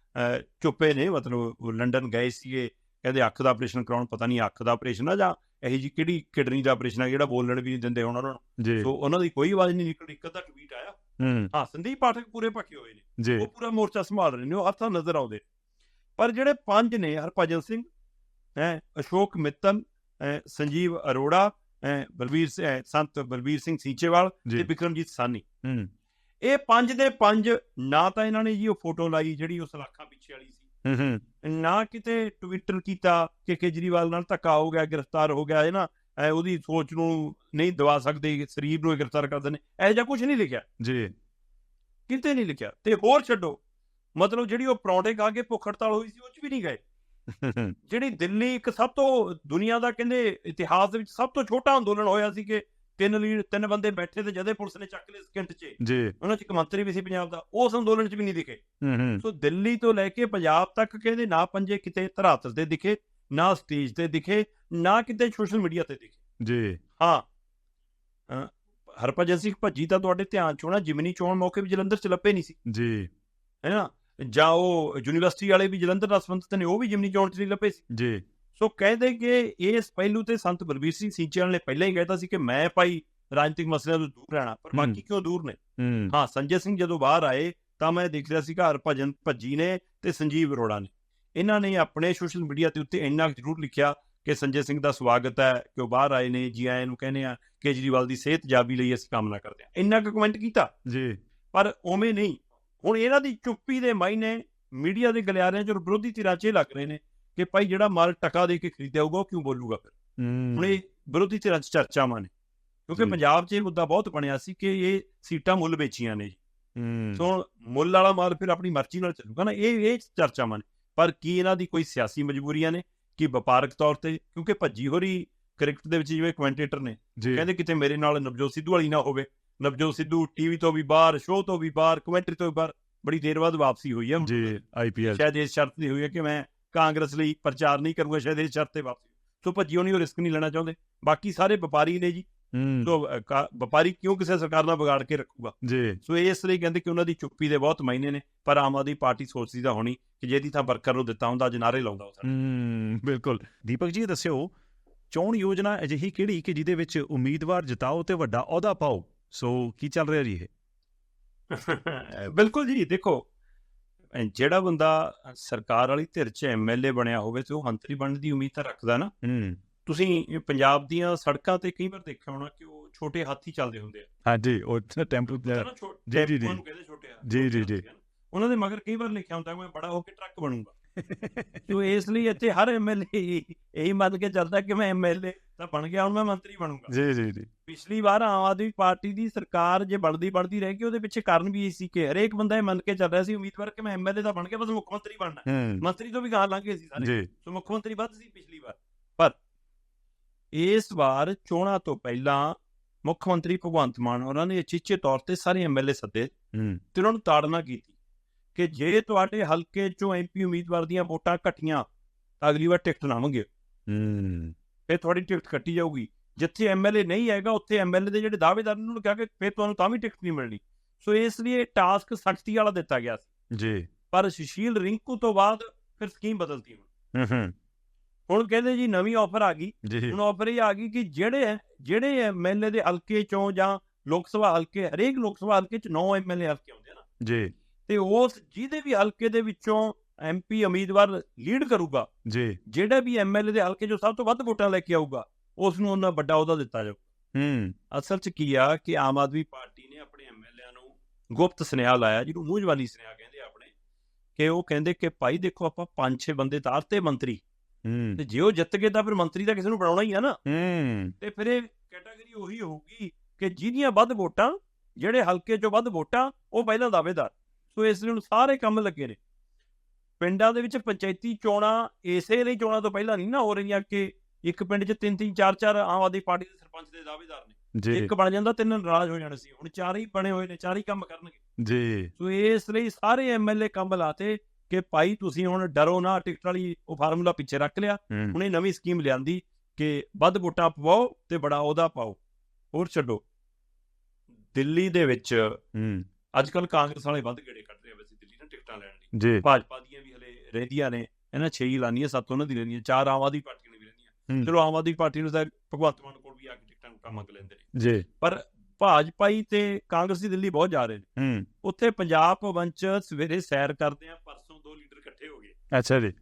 ਚੁੱਪੇ ਨੇ ਮਤਲਬ ਉਹ ਲੰਡਨ ਗਏ ਸੀਗੇ ਕਹਿੰਦੇ ਅੱਖ ਦਾ ਆਪਰੇਸ਼ਨ ਕਰਾਉਣ ਪਤਾ ਨਹੀਂ ਅੱਖ ਦਾ ਆਪਰੇਸ਼ਨ ਆ ਜਾਂ ਇਹੀ ਜੀ ਕਿਹੜੀ ਕਿਡਨੀ ਦਾ ਆਪਰੇਸ਼ਨ ਆ ਜਿਹੜਾ ਬੋਲਣ ਵੀ ਨਹੀਂ ਦਿੰਦੇ ਹੁਣ ਉਹਨਾਂ ਨੂੰ। ਸੋ ਉਹਨਾਂ ਦੀ ਕੋਈ ਆਵਾਜ਼ ਨਹੀਂ ਨਿਕਲਦੀ ਇੱਕ ਅੱਧਾ ਟਵੀਟ ਆਇਆ। ਹੂੰ। ਸੰਦੀਪ ਪਾਠਕ ਪੂਰੇ ਪੱਕੇ ਹੋਏ ਨੇ। ਉਹ ਪੂਰਾ ਮੋਰਚਾ ਸੰਭਾਲ ਰਹੇ ਨੇ ਉਹ ਹੱਥਾਂ ਨਜ਼ਰ ਆਉਂਦੇ। ਪਰ ਜਿਹੜੇ ਪੰਜ ਨੇ ਹਰਭਜਨ ਸਿੰਘ ਹੈ ਅਸ਼ੋਕ ਮਿੱਤਲ ਸੰਜੀਵ ਅਰੋੜਾ ਬਲਬੀਰ ਸੰਤ ਬਲਬੀਰ ਸਿੰਘ ਸੀਚੇਵਾਲ ਤੇ ਵਿਕਰਮਜੀਤ ਸਾਨੀ ਹੂੰ। ਇਹ ਪੰਜ ਦੇ ਪੰਜ ਨਾ ਤਾਂ ਇਹਨਾਂ ਨੇ ਜੀ ਉਹ ਫੋਟੋ ਲਾਈ ਜਿਹੜੀ ਉਸ ਲੱਖਾਂ ਪਿੱਛੇ ਵਾਲੀ ਸੀ। ਹੂੰ ਹੂੰ। ਨਾ ਕਿਤੇ ਟਵਿੱਟਰ ਕੀਤਾ ਕਿ ਕੇਜਰੀਵਾਲ ਨਾਲ ਧੱਕਾ ਹੋ ਗਿਆ ਗ੍ਰਿਫਤਾਰ ਹੋ ਗਿਆ ਹੈ ਨਾ ਐ ਉਹਦੀ ਸੋਚ ਨੂੰ ਨਹੀਂ ਦਵਾ ਸਕਦੇ ਸਰੀਰ ਨੂੰ ਗ੍ਰਿਫਤਾਰ ਕਰ ਦਿੰਦੇ ਇਹ ਜਿਹਾ ਕੁਝ ਨਹੀਂ ਲਿਖਿਆ। ਜੀ। ਕਿਤੇ ਨਹੀਂ ਲਿਖਿਆ। ਤੇ ਹੋਰ ਛੱਡੋ ਮਤਲਬ ਜਿਹੜੀ ਉਹ ਪਰੌਂਠੇ ਖਾ ਕੇ ਭੁੱਖ ਹੜਤਾਲ ਹੋਈ ਸੀ ਉਹ 'ਚ ਵੀ ਨਹੀਂ ਗਏ। ਜਿਹੜੀ ਦਿੱਲੀ ਇੱਕ ਸਭ ਤੋਂ ਦੁਨੀਆ ਦਾ ਕਹਿੰਦੇ ਇਤਿਹਾਸ ਦੇ ਵਿੱਚ ਸਭ ਤੋਂ ਛੋਟਾ ਅੰਦੋਲਨ ਹੋਇਆ ਸੀ ਕਿ ਤਿੰਨ ਲੀਡ ਤਿੰਨ ਬੰਦੇ ਬੈਠੇ ਤੇ ਜਦੇ ਪੁਲਿਸ ਨੇ ਚੱਕ ਲਏ ਸਕਿੰਟ 'ਚ। ਜੀ। ਉਹਨਾਂ 'ਚ ਇੱਕ ਮੰਤਰੀ ਵੀ ਸੀ ਪੰਜਾਬ ਦਾ ਉਸ ਅੰਦੋਲਨ 'ਚ ਵੀ ਨਹੀਂ ਦਿਖੇ। ਹੂੰ ਹੂੰ। ਸੋ ਦਿੱਲੀ ਤੋਂ ਲੈ ਕੇ ਪੰਜਾਬ ਤੱਕ ਕਹਿੰਦੇ ਨਾ ਪੰਜੇ ਕਿਤੇ ਧਰਾਤਲ ਤੇ ਦਿਖੇ ਨਾ ਸਟੇਜ ਤੇ ਦਿਖੇ ਨਾ ਕਿਤੇ ਸੋਸ਼ਲ ਮੀਡੀਆ ਤੇ ਦਿਖੇ। ਜੀ। ਹਾਂ। ਅਹ ਹਰਭਜਨ ਸਿੰਘ ਭੱਜੀ ਤਾਂ ਤੁਹਾਡੇ ਧਿਆਨ ਚ ਹੋਣਾ ਜਿਮਨੀ ਚੋਣ ਮੌਕੇ ਵੀ ਜਲੰਧਰ ਚ ਲੱਭੇ ਨਹੀਂ ਸੀ। ਜੀ। ਹੈ ਨਾ? ਜਾਂ ਉਹ ਯੂਨੀਵਰਸਿਟੀ ਵਾਲੇ ਵੀ ਜਲੰਧਰ ਨਾਲ ਸੰਬੰਧਿਤ ਨੇ ਉਹ ਵੀ ਜਿਮਨੀ ਚੋਣ ਚ ਨਹੀਂ ਲੱਭੇ ਸੀ। ਜੀ। ਸੋ ਕਹਿੰਦੇ ਕਿ ਇਸ ਪਹਿਲੂ ਤੇ ਸੰਤ ਬਲਬੀਰ ਸਿੰਘ ਸੀਚੇਵਾਲ ਨੇ ਪਹਿਲਾਂ ਹੀ ਕਹਿਤਾ ਸੀ ਕਿ ਮੈਂ ਭਾਈ ਰਾਜਨੀਤਿਕ ਮਸਲਿਆਂ ਤੋਂ ਦੂਰ ਰਹਿਣਾ ਪਰ। ਬਾਕੀ ਕਿਉਂ ਦੂਰ ਨੇ? ਹੂੰ। ਸੰਜੇ ਸਿੰਘ ਜਦੋਂ ਬਾਹਰ ਆਏ ਤਾਂ ਮੈਂ ਦੇਖ ਰਿਹਾ ਸੀਗਾ ਹਰਭਜਨ ਭੱਜੀ ਨੇ ਤੇ ਸੰਜੀਵ ਅਰੋੜਾ ਨੇ। ਇਹਨਾਂ ਨੇ ਆਪਣੇ ਸੋਸ਼ਲ ਮੀਡੀਆ ਤੇ ਉੱਤੇ ਇੰਨਾ ਜ਼ਰੂਰ ਲਿਖਿਆ ਕਿ ਸੰਜੇ ਸਿੰਘ ਦਾ ਸਵਾਗਤ ਹੈ ਕਿ ਉਹ ਬਾਹਰ ਆਏ ਨੇ ਜੀ ਆਇਆਂ ਨੂੰ ਕਹਿੰਦੇ ਆ ਕੇਜਰੀਵਾਲ ਦੀ ਸਿਹਤ ਜਾਬੀ ਲਈ ਅਸੀਂ ਕਾਮਨਾ ਕਰਦੇ ਹਾਂ। ਇੰਨਾ ਕੁ ਕਮੈਂਟ ਕੀਤਾ? ਜੀ। ਪਰ ਉਵੇਂ ਨਹੀਂ। ਹੁਣ ਇਹਨਾਂ ਦੀ ਚੁੱਪੀ ਦੇ ਮਾਇਨੇ ਮੀਡੀਆ ਦੇ ਗਲਿਆਰਿਆਂ 'ਚ ਵਿਰੋਧੀ ਧਿਰਾਂ 'ਚ ਲੱਗ ਰਹੇ ਨੇ। ਕਿ ਭਾਈ ਜਿਹੜਾ ਮਾਲ ਟਕਾ ਦੇ ਕੇ ਖਰੀਦਿਆ ਹੋਊਗਾ ਉਹ ਕਿਉਂ ਬੋਲੂਗਾ ਫਿਰ? ਹੂੰ। ਹੁਣ ਇਹ ਵਿਰੋਧੀ ਧਿਰਾਂ 'ਚ ਚਰਚਾਵਾਂ ਨੇ ਕਿਉਂਕਿ। ਪੰਜਾਬ 'ਚ ਇਹ ਮੁੱਦਾ ਬਹੁਤ ਬਣਿਆ ਸੀ ਕਿ ਇਹ ਸੀਟਾਂ ਮੁੱਲ ਵੇਚੀਆਂ ਨੇ। ਹੂੰ। ਸੋ ਮੁੱਲ ਵਾਲਾ ਮਾਲ ਫਿਰ ਆਪਣੀ ਮਰਜ਼ੀ ਨਾਲ ਚੱਲੂਗਾ ਨਾ ਇਹ ਇਹ ਚਰਚਾਵਾਂ ਨੇ। ਪਰ ਕੀ ਇਹਨਾਂ ਦੀ ਕੋਈ ਸਿਆਸੀ ਮਜਬੂਰੀਆਂ ਨੇ ਕਿ ਵਪਾਰਕ ਤੌਰ ਤੇ? ਕਿਉਂਕਿ ਭੱਜੀ ਹੋਰੀ ਕ੍ਰਿਕਟ ਦੇ ਵਿੱਚ ਜਿਵੇਂ ਕਮੈਂਟੇਟਰ ਨੇ ਕਹਿੰਦੇ ਕਿਤੇ ਮੇਰੇ ਨਾਲ ਨਵਜੋਤ ਸਿੱਧੂ ਵਾਲੀ ਨਾ ਹੋਵੇ। ਨਵਜੋਤ ਸਿੱਧੂ ਟੀਵੀ ਤੋਂ ਵੀ ਬਾਹਰ ਸ਼ੋਅ ਤੋਂ ਵੀ ਬਾਹਰ ਕਮੈਂਟਰੀ ਤੋਂ ਵੀ ਬਾਹਰ ਬੜੀ ਦੇਰ ਬਾਅਦ ਵਾਪਸੀ ਹੋਈ ਹੈ। ਜੀ ਆਈਪੀਐਲ ਸ਼ਾਇਦ ਇਸ ਸ਼ਰਤ ਦੀ ਹੋਈ ਹੈ ਕਿ ਮੈਂ ਕਾਂਗਰਸ ਲਈ ਪ੍ਰਚਾਰ ਨਹੀਂ ਕਰੂੰਗਾ ਸ਼ਾਇਦ ਇਸ ਸ਼ਰਤ ਤੇ ਵਾਪਸੀ। ਸੋ ਭੱਜੀ ਹੋਣੀ ਉਹ ਰਿਸਕ ਨਹੀਂ ਲੈਣਾ ਚਾਹੁੰਦੇ। ਬਾਕੀ ਸਾਰੇ ਵਪਾਰੀ ਨੇ ਜੀ। ਸੋ ਵਪਾਰੀ ਕਿਉਂ ਕਿਸੇ ਸਰਕਾਰ ਨਾਲ ਵਿਗਾੜ ਕੇ ਰੱਖੂਗਾ? ਜੀ। ਸੋ ਇਸ ਲਈ ਕਹਿੰਦੇ ਕਿ ਉਹਨਾਂ ਦੀ ਚੁੱਪੀ ਦੇ ਬਹੁਤ ਮਾਇਨੇ ਨੇ ਪਰ ਆਮ ਆਦਮੀ ਪਾਰਟੀ ਸੋਚਦੀ ਤਾਂ ਹੋਣੀ ਕਿ ਜਿਹਦੀ ਥਾਂ ਵਰਕਰ ਨੂੰ ਦਿੱਤਾ ਹੁੰਦਾ ਅੱਜ ਨਾਰੇ ਲਾਉਂਦਾ ਉਹ ਹੂੰ ਬਿਲਕੁਲ। ਦੀਪਕ ਜੀ ਇਹ ਦੱਸਿਓ ਚੋਣ ਯੋਜਨਾ ਅਜਿਹੀ ਕਿਹੜੀ ਕਿ ਜਿਹਦੇ ਵਿੱਚ ਉਮੀਦਵਾਰ ਜਿਤਾਓ ਤੇ ਵੱਡਾ ਅਹੁਦਾ ਪਾਓ? ਸੋ ਕੀ ਚੱਲ ਰਿਹਾ ਜੀ ਇਹ? ਬਿਲਕੁਲ ਜੀ ਦੇਖੋ ਜਿਹੜਾ ਬੰਦਾ ਸਰਕਾਰ ਵਾਲੀ ਧਿਰ 'ਚ ਐਮਐਲਏ ਬਣਿਆ ਹੋਵੇ ਤੇ ਉਹ ਮੰਤਰੀ ਬਣਨ ਦੀ ਉਮੀਦ ਤਾਂ ਰੱਖਦਾ ਨਾ। ਤੁਸੀਂ ਪੰਜਾਬ ਦੀਆਂ ਸੜਕਾਂ ਤੇ ਕਈ ਵਾਰ ਦੇਖਿਆ ਹੋਣਾ ਕਿ ਉਹ ਛੋਟੇ ਹਾਥੀ ਚੱਲਦੇ ਹੁੰਦੇ ਆ। ਹਾਂਜੀ ਉਹ ਟੈਂਪੂ ਜੀ, ਜੀ, ਜੀ। ਜੀ। ਉਹਨਾਂ ਦੇ ਮਗਰ ਕਈ ਵਾਰ ਲਿਖਿਆ ਹੁੰਦਾ ਮੈਂ ਬੜਾ ਹੋ ਕੇ ਟਰੱਕ ਬਣੂੰਗਾ। ਸੋ ਇਸ ਲਈ ਇੱਥੇ ਹਰ ਐਮਐਲਏ ਇਹੀ ਮੰਨ ਕੇ ਚੱਲਦਾ ਕਿ ਮੈਂ ਐਮਐਲਏ ਤਾਂ ਬਣ ਗਿਆ ਹੁਣ ਮੈਂ ਮੰਤਰੀ ਬਣੂੰਗਾ। ਜੀ ਜੀ ਜੀ। ਪਿਛਲੀ ਵਾਰ ਆਮ ਆਦਮੀ ਪਾਰਟੀ ਦੀ ਸਰਕਾਰ ਜੇ ਬਣਦੀ ਬਣਦੀ ਰਹਿ ਗਈ ਉਹਦੇ ਪਿੱਛੇ ਕਾਰਨ ਵੀ ਇਹ ਸੀ ਕਿ ਹਰੇਕ ਬੰਦਾ ਇਹ ਮੰਨ ਕੇ ਚੱਲ ਰਿਹਾ ਸੀ ਉਮੀਦਵਾਰ ਕਿ ਮੈਂ ਐਮਐਲਏ ਤਾਂ ਬਣ ਗਿਆ ਬਸ ਮੁੱਖ ਮੰਤਰੀ ਬਣਨਾ। ਮੰਤਰੀ ਤੋਂ ਵੀ ਗਾਂ ਲੰਘ ਸੀ ਸਾਰੇ। ਸੋ ਮੁੱਖ ਮੰਤਰੀ ਵੱਧ ਸੀ ਪਿਛਲੀ ਵਾਰ। ਪਰ ਇਸ ਵਾਰ ਚੋਣਾਂ ਤੋਂ ਪਹਿਲਾਂ ਮੁੱਖ ਮੰਤਰੀ ਭਗਵੰਤ ਮਾਨ ਉਹਨਾਂ ਨੇ ਅਚੀਚੇ ਤੌਰ ਤੇ ਸਾਰੇ ਐਮਐਲਏ ਸੱਦੇ ਤੇ ਉਹਨਾਂ ਨੂੰ ਤਾੜਨਾ ਕੀਤੀ। ਕਿ ਜੇ ਤੁਹਾਡੇ ਹਲਕੇ ਚੋਂ ਐਮਪੀ ਉਮੀਦਵਾਰ ਦੀਆਂ ਵੋਟਾਂ ਘਟੀਆਂ ਤਾਂ ਅਗਲੀ ਵਾਰ ਟਿਕਟ ਨਾ ਮੰਗਿਓ ਹੂੰ। ਫਿਰ ਤੁਹਾਡੀ ਟਿਕਟ ਕੱਟੀ ਜਾਊਗੀ। ਜਿੱਥੇ ਐਮਐਲਏ ਨਹੀਂ ਹੈਗਾ ਉੱਥੇ ਐਮਐਲਏ ਦੇ ਜਿਹੜੇ ਦਾਅਵੇਦਾਰ ਨੇ ਉਹਨਾਂ ਨੂੰ ਕਿਹਾ ਕਿ ਫਿਰ ਤੁਹਾਨੂੰ ਤਾਂ ਵੀ ਟਿਕਟ ਨਹੀਂ ਮਿਲਣੀ। ਸੋ ਇਸ ਲਈ ਇਹ ਟਾਸਕ ਸਖਤੀ ਵਾਲਾ ਦਿੱਤਾ ਗਿਆ ਸੀ। ਜੀ। ਪਰ ਸੁਸ਼ੀਲ ਰਿੰਕੂ ਤੋਂ ਬਾਅਦ ਫਿਰ ਸਕੀਮ ਬਦਲਤੀ ਹੁਣ। ਹੂੰ ਹੂੰ। ਹੁਣ ਕਹਿੰਦੇ ਜੀ ਨਵੀਂ ਆਫਰ ਆ ਗਈ। ਹੁਣ ਆਫਰ ਇਹ ਆ ਗਈ ਕਿ ਜਿਹੜੇ ਜਿਹੜੇ ਐਮਐਲਏ ਦੇ ਹਲਕੇ ਚੋਂ ਜਾਂ ਲੋਕ ਸਭਾ ਹਲਕੇ ਹਰੇਕ ਲੋਕ ਸਭਾ ਹਲਕੇ ਚ 9 ਐਮਐਲਏ ਹਲਕੇ ਆਉਂਦੇ ਆ ਨਾ। ਜੀ। ਤੇ ਉਸ ਜਿਹਦੇ ਵੀ ਹਲਕੇ ਦੇ ਵਿੱਚੋਂ ਐਮਪੀ ਉਮੀਦਵਾਰ ਲੀਡ ਕਰੂਗਾ ਜੀ। ਜਿਹੜਾ ਵੀ ਐਮਐਲਏ ਦੇ ਹਲਕੇ ਚੋਂ ਸਭ ਤੋਂ ਵੱਧ ਵੋਟਾਂ ਲੈ ਕੇ ਆਊਗਾ ਉਸ ਨੂੰ ਉਹਨਾਂ ਵੱਡਾ ਅਹੁਦਾ ਦਿੱਤਾ ਜਾਊ। ਹੂੰ। ਅਸਲ 'ਚ ਕੀ ਆ ਕਿ ਆਮ ਆਦਮੀ ਪਾਰਟੀ ਨੇ ਆਪਣੇ ਐਮਐਲਏਆਂ ਨੂੰ ਗੁਪਤ ਸੁਨੇਹਾ ਲਾਇਆ ਜਿਹਨੂੰ ਮੂੰਹ ਜ਼ਬਾਨੀ ਸੁਨੇਹਾ ਕਹਿੰਦੇ ਆਪਣੇ ਕਿ ਉਹ ਕਹਿੰਦੇ ਕਿ ਭਾਈ ਦੇਖੋ ਆਪਾਂ ਪੰਜ ਛੇ ਬੰਦੇ ਤਾਰਤੇ ਮੰਤਰੀ। ਹੂੰ। ਤੇ ਜੇ ਉਹ ਜਿੱਤ ਗਏ ਤਾਂ ਫਿਰ ਮੰਤਰੀ ਤਾਂ ਕਿਸੇ ਨੂੰ ਬਣਾਉਣਾ ਹੀ ਆ ਨਾ। ਹੂੰ। ਤੇ ਫਿਰ ਇਹ ਕੈਟਾਗਰੀ ਉਹੀ ਹੋਊਗੀ ਕਿ ਜਿਹਦੀਆਂ ਵੱਧ ਵੋਟਾਂ ਜਿਹੜੇ ਹਲਕੇ 'ਚੋਂ ਵੱਧ ਵੋਟਾਂ ਉਹ ਪਹਿਲਾਂ ਦਾਅਵੇਦਾਰ। ਸੋ ਇਸ ਲਈ ਹੁਣ ਸਾਰੇ ਕੰਮ ਲੱਗੇ ਨੇ। ਪਿੰਡਾਂ ਦੇ ਵਿੱਚ ਪੰਚਾਇਤੀ ਚੋਣਾਂ ਇਸੇ ਲਈ ਚੋਣਾਂ ਤੋਂ ਪਹਿਲਾਂ ਨਹੀਂ ਨਾ ਹੋ ਰਹੀਆਂ ਕਿ ਇੱਕ ਪਿੰਡ 'ਚ ਤਿੰਨ ਤਿੰਨ ਚਾਰ ਚਾਰ ਆਮ ਆਦਮੀ ਪਾਰਟੀ ਦੇ ਸਰਪੰਚ ਦੇ ਦਾਅਵੇਦਾਰ ਨੇ। ਇੱਕ ਬਣ ਜਾਂਦਾ ਤਿੰਨ ਨਾਰਾਜ਼ ਹੋ ਜਾਣੇ ਸੀ। ਹੁਣ ਚਾਰ ਹੀ ਬਣੇ ਹੋਏ ਨੇ ਚਾਰ ਹੀ ਕੰਮ ਕਰਨਗੇ। ਜੀ। ਸੋ ਇਸ ਲਈ ਸਾਰੇ ਐਮਐਲਏ ਕੰਮ ਲਾਤੇ ਕਿ ਭਾਈ ਤੁਸੀਂ ਹੁਣ ਡਰੋ ਨਾ ਟਿਕਟ ਵਾਲੀ ਉਹ ਫਾਰਮੂਲਾ ਪਿੱਛੇ ਰੱਖ ਲਿਆ। ਹੁਣ ਇਹ ਨਵੀਂ ਸਕੀਮ ਲਿਆਂਦੀ ਕਿ ਵੱਧ ਵੋਟਾਂ ਪਵਾਓ ਤੇ ਬੜਾ ਅਹੁਦਾ ਪਾਓ। ਹੋਰ ਛੱਡੋ। ਦਿੱਲੀ ਦੇ ਵਿੱਚ ਹੂੰ। ਅੱਜ ਕੱਲ ਕਾਂਗਰਸ ਵਾਲੇ ਵੱਧ ਗੇੜੇ ਕੱਢ ਰਹੇ ਆ ਵੈਸੇ ਦਿੱਲੀ ਨਾਲ ਟਿਕਟਾਂ ਲੈਣ ਲਈ। ਜੀ। ਭਾਜਪਾ ਦੀਆਂ ਵੀ ਹਲੇ ਰਹਿੰਦੀਆਂ ਨੇ ਇਹਨਾਂ 6 ਹੀ ਲਾਨੀਆਂ ਸੱਤ ਉਹਨਾਂ ਦੀ ਰਹਿੰਦੀਆਂ ਚਾਰ ਆਮ ਆਦਮੀ ਪਾਰਟੀ ਨੇ ਵੀ। ਰਹਿੰਦੀਆਂ। ਚਲੋ ਆਮ ਆਦਮੀ ਪਾਰਟੀ ਨੂੰ ਤਾਂ ਭਗਵੰਤ ਮਾਨ ਕੋਲ ਵੀ ਆ ਕੇ ਟਿਕਟਾਂ ਟੁਕਟਾਂ ਮੰਗ ਲੈਂਦੇ ਨੇ। ਜੀ। ਪਰ ਭਾਜਪਾ ਹੀ ਤੇ ਕਾਂਗਰਸੀ ਦਿੱਲੀ ਬਹੁਤ ਜਾ ਰਹੇ ਨੇ। ਹੂੰ। ਉੱਥੇ ਪੰਜਾਬ ਭਵਨ ਚ ਸਵੇਰੇ ਸੈਰ ਕਰਦੇ ਆ ਪਰਸੋਂ ਦੋ ਲੀਡਰ ਇਕੱਠੇ ਹੋ ਗਏ। ਅੱਛਾ ਜੀ।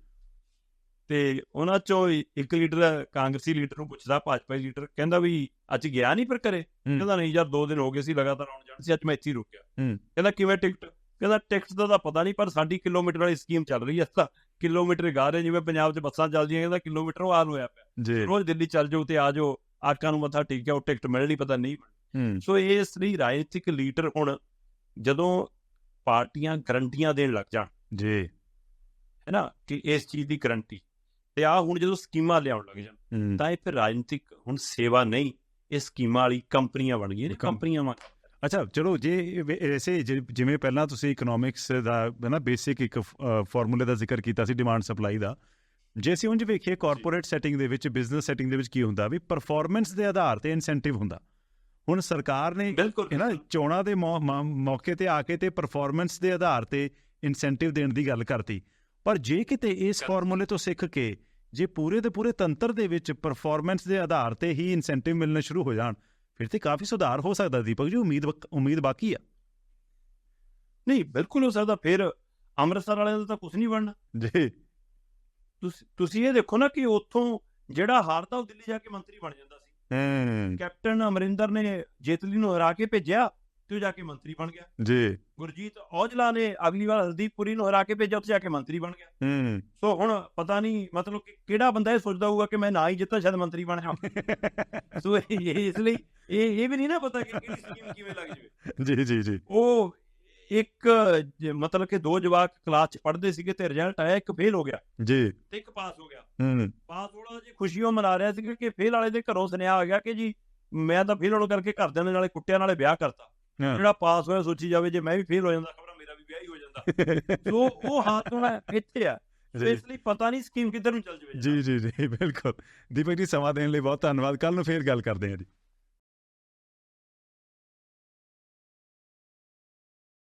ਤੇ ਉਹਨਾਂ ਚੋਂ ਇੱਕ ਲੀਡਰ ਕਾਂਗਰਸੀ ਲੀਡਰ ਨੂੰ ਪੁੱਛਦਾ ਭਾਜਪਾ ਲੀਡਰ ਕਹਿੰਦਾ ਵੀ ਅੱਜ ਗਿਆ ਨਹੀਂ ਪਰ ਕਰੇ। ਕਹਿੰਦਾ ਨਹੀਂ ਯਾਰ ਦੋ ਦਿਨ ਹੋ ਗਏ ਸੀ ਲਗਾਤਾਰ ਆਉਣ ਜਾਣ ਸੀ ਅੱਜ ਮੈਂ ਇੱਥੇ ਹੀ ਰੁਕਿਆ ਹੂੰ। ਕਹਿੰਦਾ ਕਿਵੇਂ ਟਿਕਟ ਕਹਿੰਦਾ ਟਿਕਟ ਦਾ ਤਾਂ ਪਤਾ ਨਹੀਂ ਪਰ ਸਾਡੀ ਕਿਲੋਮੀਟਰ ਵਾਲੀ ਸਕੀਮ ਚੱਲ ਰਹੀ ਹੈ ਤਾਂ ਕਿਲੋਮੀਟਰ ਗਾ ਰਹੇ ਜਿਵੇਂ ਪੰਜਾਬ 'ਚ ਬੱਸਾਂ ਚੱਲਦੀਆਂ ਕਹਿੰਦਾ ਕਿਲੋਮੀਟਰ ਆਨ ਹੋਇਆ ਪਿਆ। ਰੋਜ਼ ਦਿੱਲੀ ਚੱਲ ਜਾਓ ਤੇ ਆ ਜਾਓ ਆਕਾਂ ਨੂੰ ਮੱਥਾ ਟੇਕ ਕੇ ਉਹ ਟਿਕਟ ਮਿਲਣੀ ਪਤਾ ਨਹੀਂ ਸੋ ਇਸ ਲਈ ਰਾਜਨੀਤਿਕ ਲੀਡਰ ਹੁਣ ਜਦੋਂ ਪਾਰਟੀਆਂ ਗਰੰਟੀਆਂ ਦੇਣ ਲੱਗ ਜਾਣ ਜੀ। ਹੈ ਨਾ ਕਿ ਇਸ ਚੀਜ਼ ਦੀ ਗਰੰਟੀ ਤੇ ਆ ਹੁਣ ਜਦੋਂ ਸਕੀਮਾਂ ਲਿਆਉਣ ਲੱਗ ਜਾਣ ਤਾਂ ਇਹ ਫਿਰ ਰਾਜਨੀਤਿਕ ਹੁਣ ਸੇਵਾ ਨਹੀਂ ਇਹ ਸਕੀਮਾਂ ਵਾਲੀ ਕੰਪਨੀਆਂ ਬਣ ਗਈਆਂ ਨੇ ਕੰਪ- ਕੰਪਨੀਆਂ ਵਾਂ ਅੱਛਾ ਚਲੋ ਜੇ ਐਸੇ ਜਿਵੇਂ ਪਹਿਲਾਂ ਤੁਸੀਂ ਇਕਨੋਮਿਕਸ ਦਾ ਨਾ ਬੇਸਿਕ ਇੱਕ ਫਾਰਮੂਲੇ ਦਾ ਜ਼ਿਕਰ ਕੀਤਾ ਸੀ ਡਿਮਾਂਡ ਸਪਲਾਈ ਦਾ। ਜੇ ਅਸੀਂ ਉਂਝ ਵੇਖੀਏ ਕਾਰਪੋਰੇਟ ਸੈਟਿੰਗ ਦੇ ਵਿੱਚ ਬਿਜ਼ਨਸ ਸੈਟਿੰਗ ਦੇ ਵਿੱਚ ਕੀ ਹੁੰਦਾ ਵੀ ਪਰਫਾਰਮੈਂਸ ਦੇ ਆਧਾਰ ਤੇ ਇਨਸੈਂਟਿਵ ਹੁੰਦਾ। ਹੁਣ ਸਰਕਾਰ ਨੇ ਹੈ ਨਾ ਚੋਣਾਂ ਦੇ ਮੌਕੇ ਤੇ ਆ ਕੇ ਤੇ ਪਰਫਾਰਮੈਂਸ ਦੇ ਆਧਾਰ ਤੇ ਇਨਸੈਂਟਿਵ ਦੇਣ ਦੀ ਗੱਲ ਕਰਤੀ। ਪਰ ਜੇ ਕਿਤੇ ਇਸ ਫਾਰਮੂਲੇ ਤੋਂ ਸਿੱਖ ਕੇ ਜੇ ਪੂਰੇ ਦੇ ਪੂਰੇ ਤੰਤਰ ਦੇ ਵਿੱਚ ਪਰਫਾਰਮੈਂਸ ਦੇ ਆਧਾਰ ਤੇ ਹੀ ਇਨਸੈਂਟਿਵ ਮਿਲਣੇ ਸ਼ੁਰੂ ਹੋ ਜਾਣ ਫਿਰ ਤੇ ਕਾਫੀ ਸੁਧਾਰ ਹੋ ਸਕਦਾ ਦੀਪਕ ਜੀ ਉਮੀਦ ਉਮੀਦ ਬਾਕੀ ਆ ਨਹੀਂ ਬਿਲਕੁਲ ਹੋ ਸਕਦਾ ਫਿਰ ਅੰਮ੍ਰਿਤਸਰ ਵਾਲਿਆਂ ਦਾ ਤਾਂ ਕੁਝ ਨਹੀਂ ਬਣਨਾ ਜੀ ਤੁਸੀਂ ਤੁਸੀਂ ਇਹ ਦੇਖੋ ਨਾ ਕਿ ਉੱਥੋਂ ਜਿਹੜਾ ਹਾਰਦਾ ਉਹ ਦਿੱਲੀ ਜਾ ਕੇ ਮੰਤਰੀ ਬਣ ਜਾਂਦਾ ਸੀ ਹੂੰ ਕੈਪਟਨ ਅਮਰਿੰਦਰ ਨੇ ਜੇਤਲੀ ਨੂੰ ਹਰਾ ਕੇ ਭੇਜਿਆ ਤੇ ਉਹ ਜਾ ਕੇ ਮੰਤਰੀ ਬਣ ਗਿਆ। ਜੀ। ਗੁਰਜੀਤ ਔਜਲਾ ਨੇ ਅਗਲੀ ਵਾਰ ਹਰਦੀਪਪੁਰੀ ਨੂੰ ਹਰਾ ਕੇ ਭੇਜਿਆ ਉੱਥੇ ਜਾ ਕੇ ਮੰਤਰੀ ਬਣ ਗਿਆ। ਹੂੰ। ਸੋ ਹੁਣ ਪਤਾ ਨਹੀਂ ਮਤਲਬ ਕਿ ਕਿਹੜਾ ਬੰਦਾ ਇਹ ਸੋਚਦਾ ਹੋਊਗਾ ਕਿ ਮੈਂ ਨਾ ਹੀ ਜਿੱਤਾਂ ਸ਼ਾਇਦ ਮੰਤਰੀ ਬਣ ਜਾਵਾਂ। ਸੋ ਇਹ ਇਸ ਲਈ ਇਹ ਇਹ ਵੀ ਨਹੀਂ ਨਾ ਪਤਾ ਕਿ ਕਿਹੜੀ ਸਕੀਮ ਕਿਵੇਂ ਲੱਗ ਜਾਵੇ। ਜੀ ਜੀ ਜੀ। ਉਹ ਇੱਕ ਮਤਲਬ ਕਿ ਦੋ ਜਵਾਕ ਕਲਾਸ ਚ ਪੜ੍ਹਦੇ ਸੀਗੇ ਤੇ ਰਿਜ਼ਲਟ ਆਇਆ ਇੱਕ ਫੇਲ ਹੋ ਗਿਆ। ਜੀ। ਤੇ ਇੱਕ ਪਾਸ ਹੋ ਗਿਆ। ਹੂੰ ਪਾਸ ਹੋਣਾ ਜੀ ਖੁਸ਼ੀਓ ਮਨਾ ਰਿਹਾ ਸੀ ਕਿ ਫੇਲ ਵਾਲੇ ਦੇ ਘਰੋਂ ਸੁਨੇਹਾ ਆ ਗਿਆ ਕਿ ਜੀ ਮੈਂ ਤਾਂ ਫੇਲ ਹੋਣ ਕਰਕੇ ਘਰਦਿਆਂ ਦੇ ਨਾਲੇ ਕੁੱਟਿਆਂ ਨਾਲੇ ਵਿਆਹ ਕਰਤਾ। ਜਿਹੜਾ ਪਾਸ ਹੋਇਆ ਸੋਚੀ ਜਾਵੇ ਜੇ ਮੈਂ ਵੀ ਫੇਲ ਹੋ ਜਾਂਦਾ ਖਬਰਾਂ ਮੇਰਾ ਵੀ ਵਿਆਹ ਹੀ ਹੋ ਜਾਂਦਾ। ਸੋ ਉਹ ਹਾਥ ਹੋਣਾ ਇੱਥੇ ਆ। ਇਸ ਲਈ ਪਤਾ ਨਹੀਂ ਸਕੀਮ ਕਿੱਧਰ ਨੂੰ ਚੱਲ ਜਾਵੇ ਜੀ ਜੀ ਜੀ ਬਿਲਕੁਲ। ਦੀਪਕ ਜੀ ਸਮਾਂ ਦੇਣ ਲਈ ਬਹੁਤ ਧੰਨਵਾਦ। ਕੱਲ ਨੂੰ ਫੇਰ ਗੱਲ ਕਰਦੇ ਹਾਂ ਜੀ।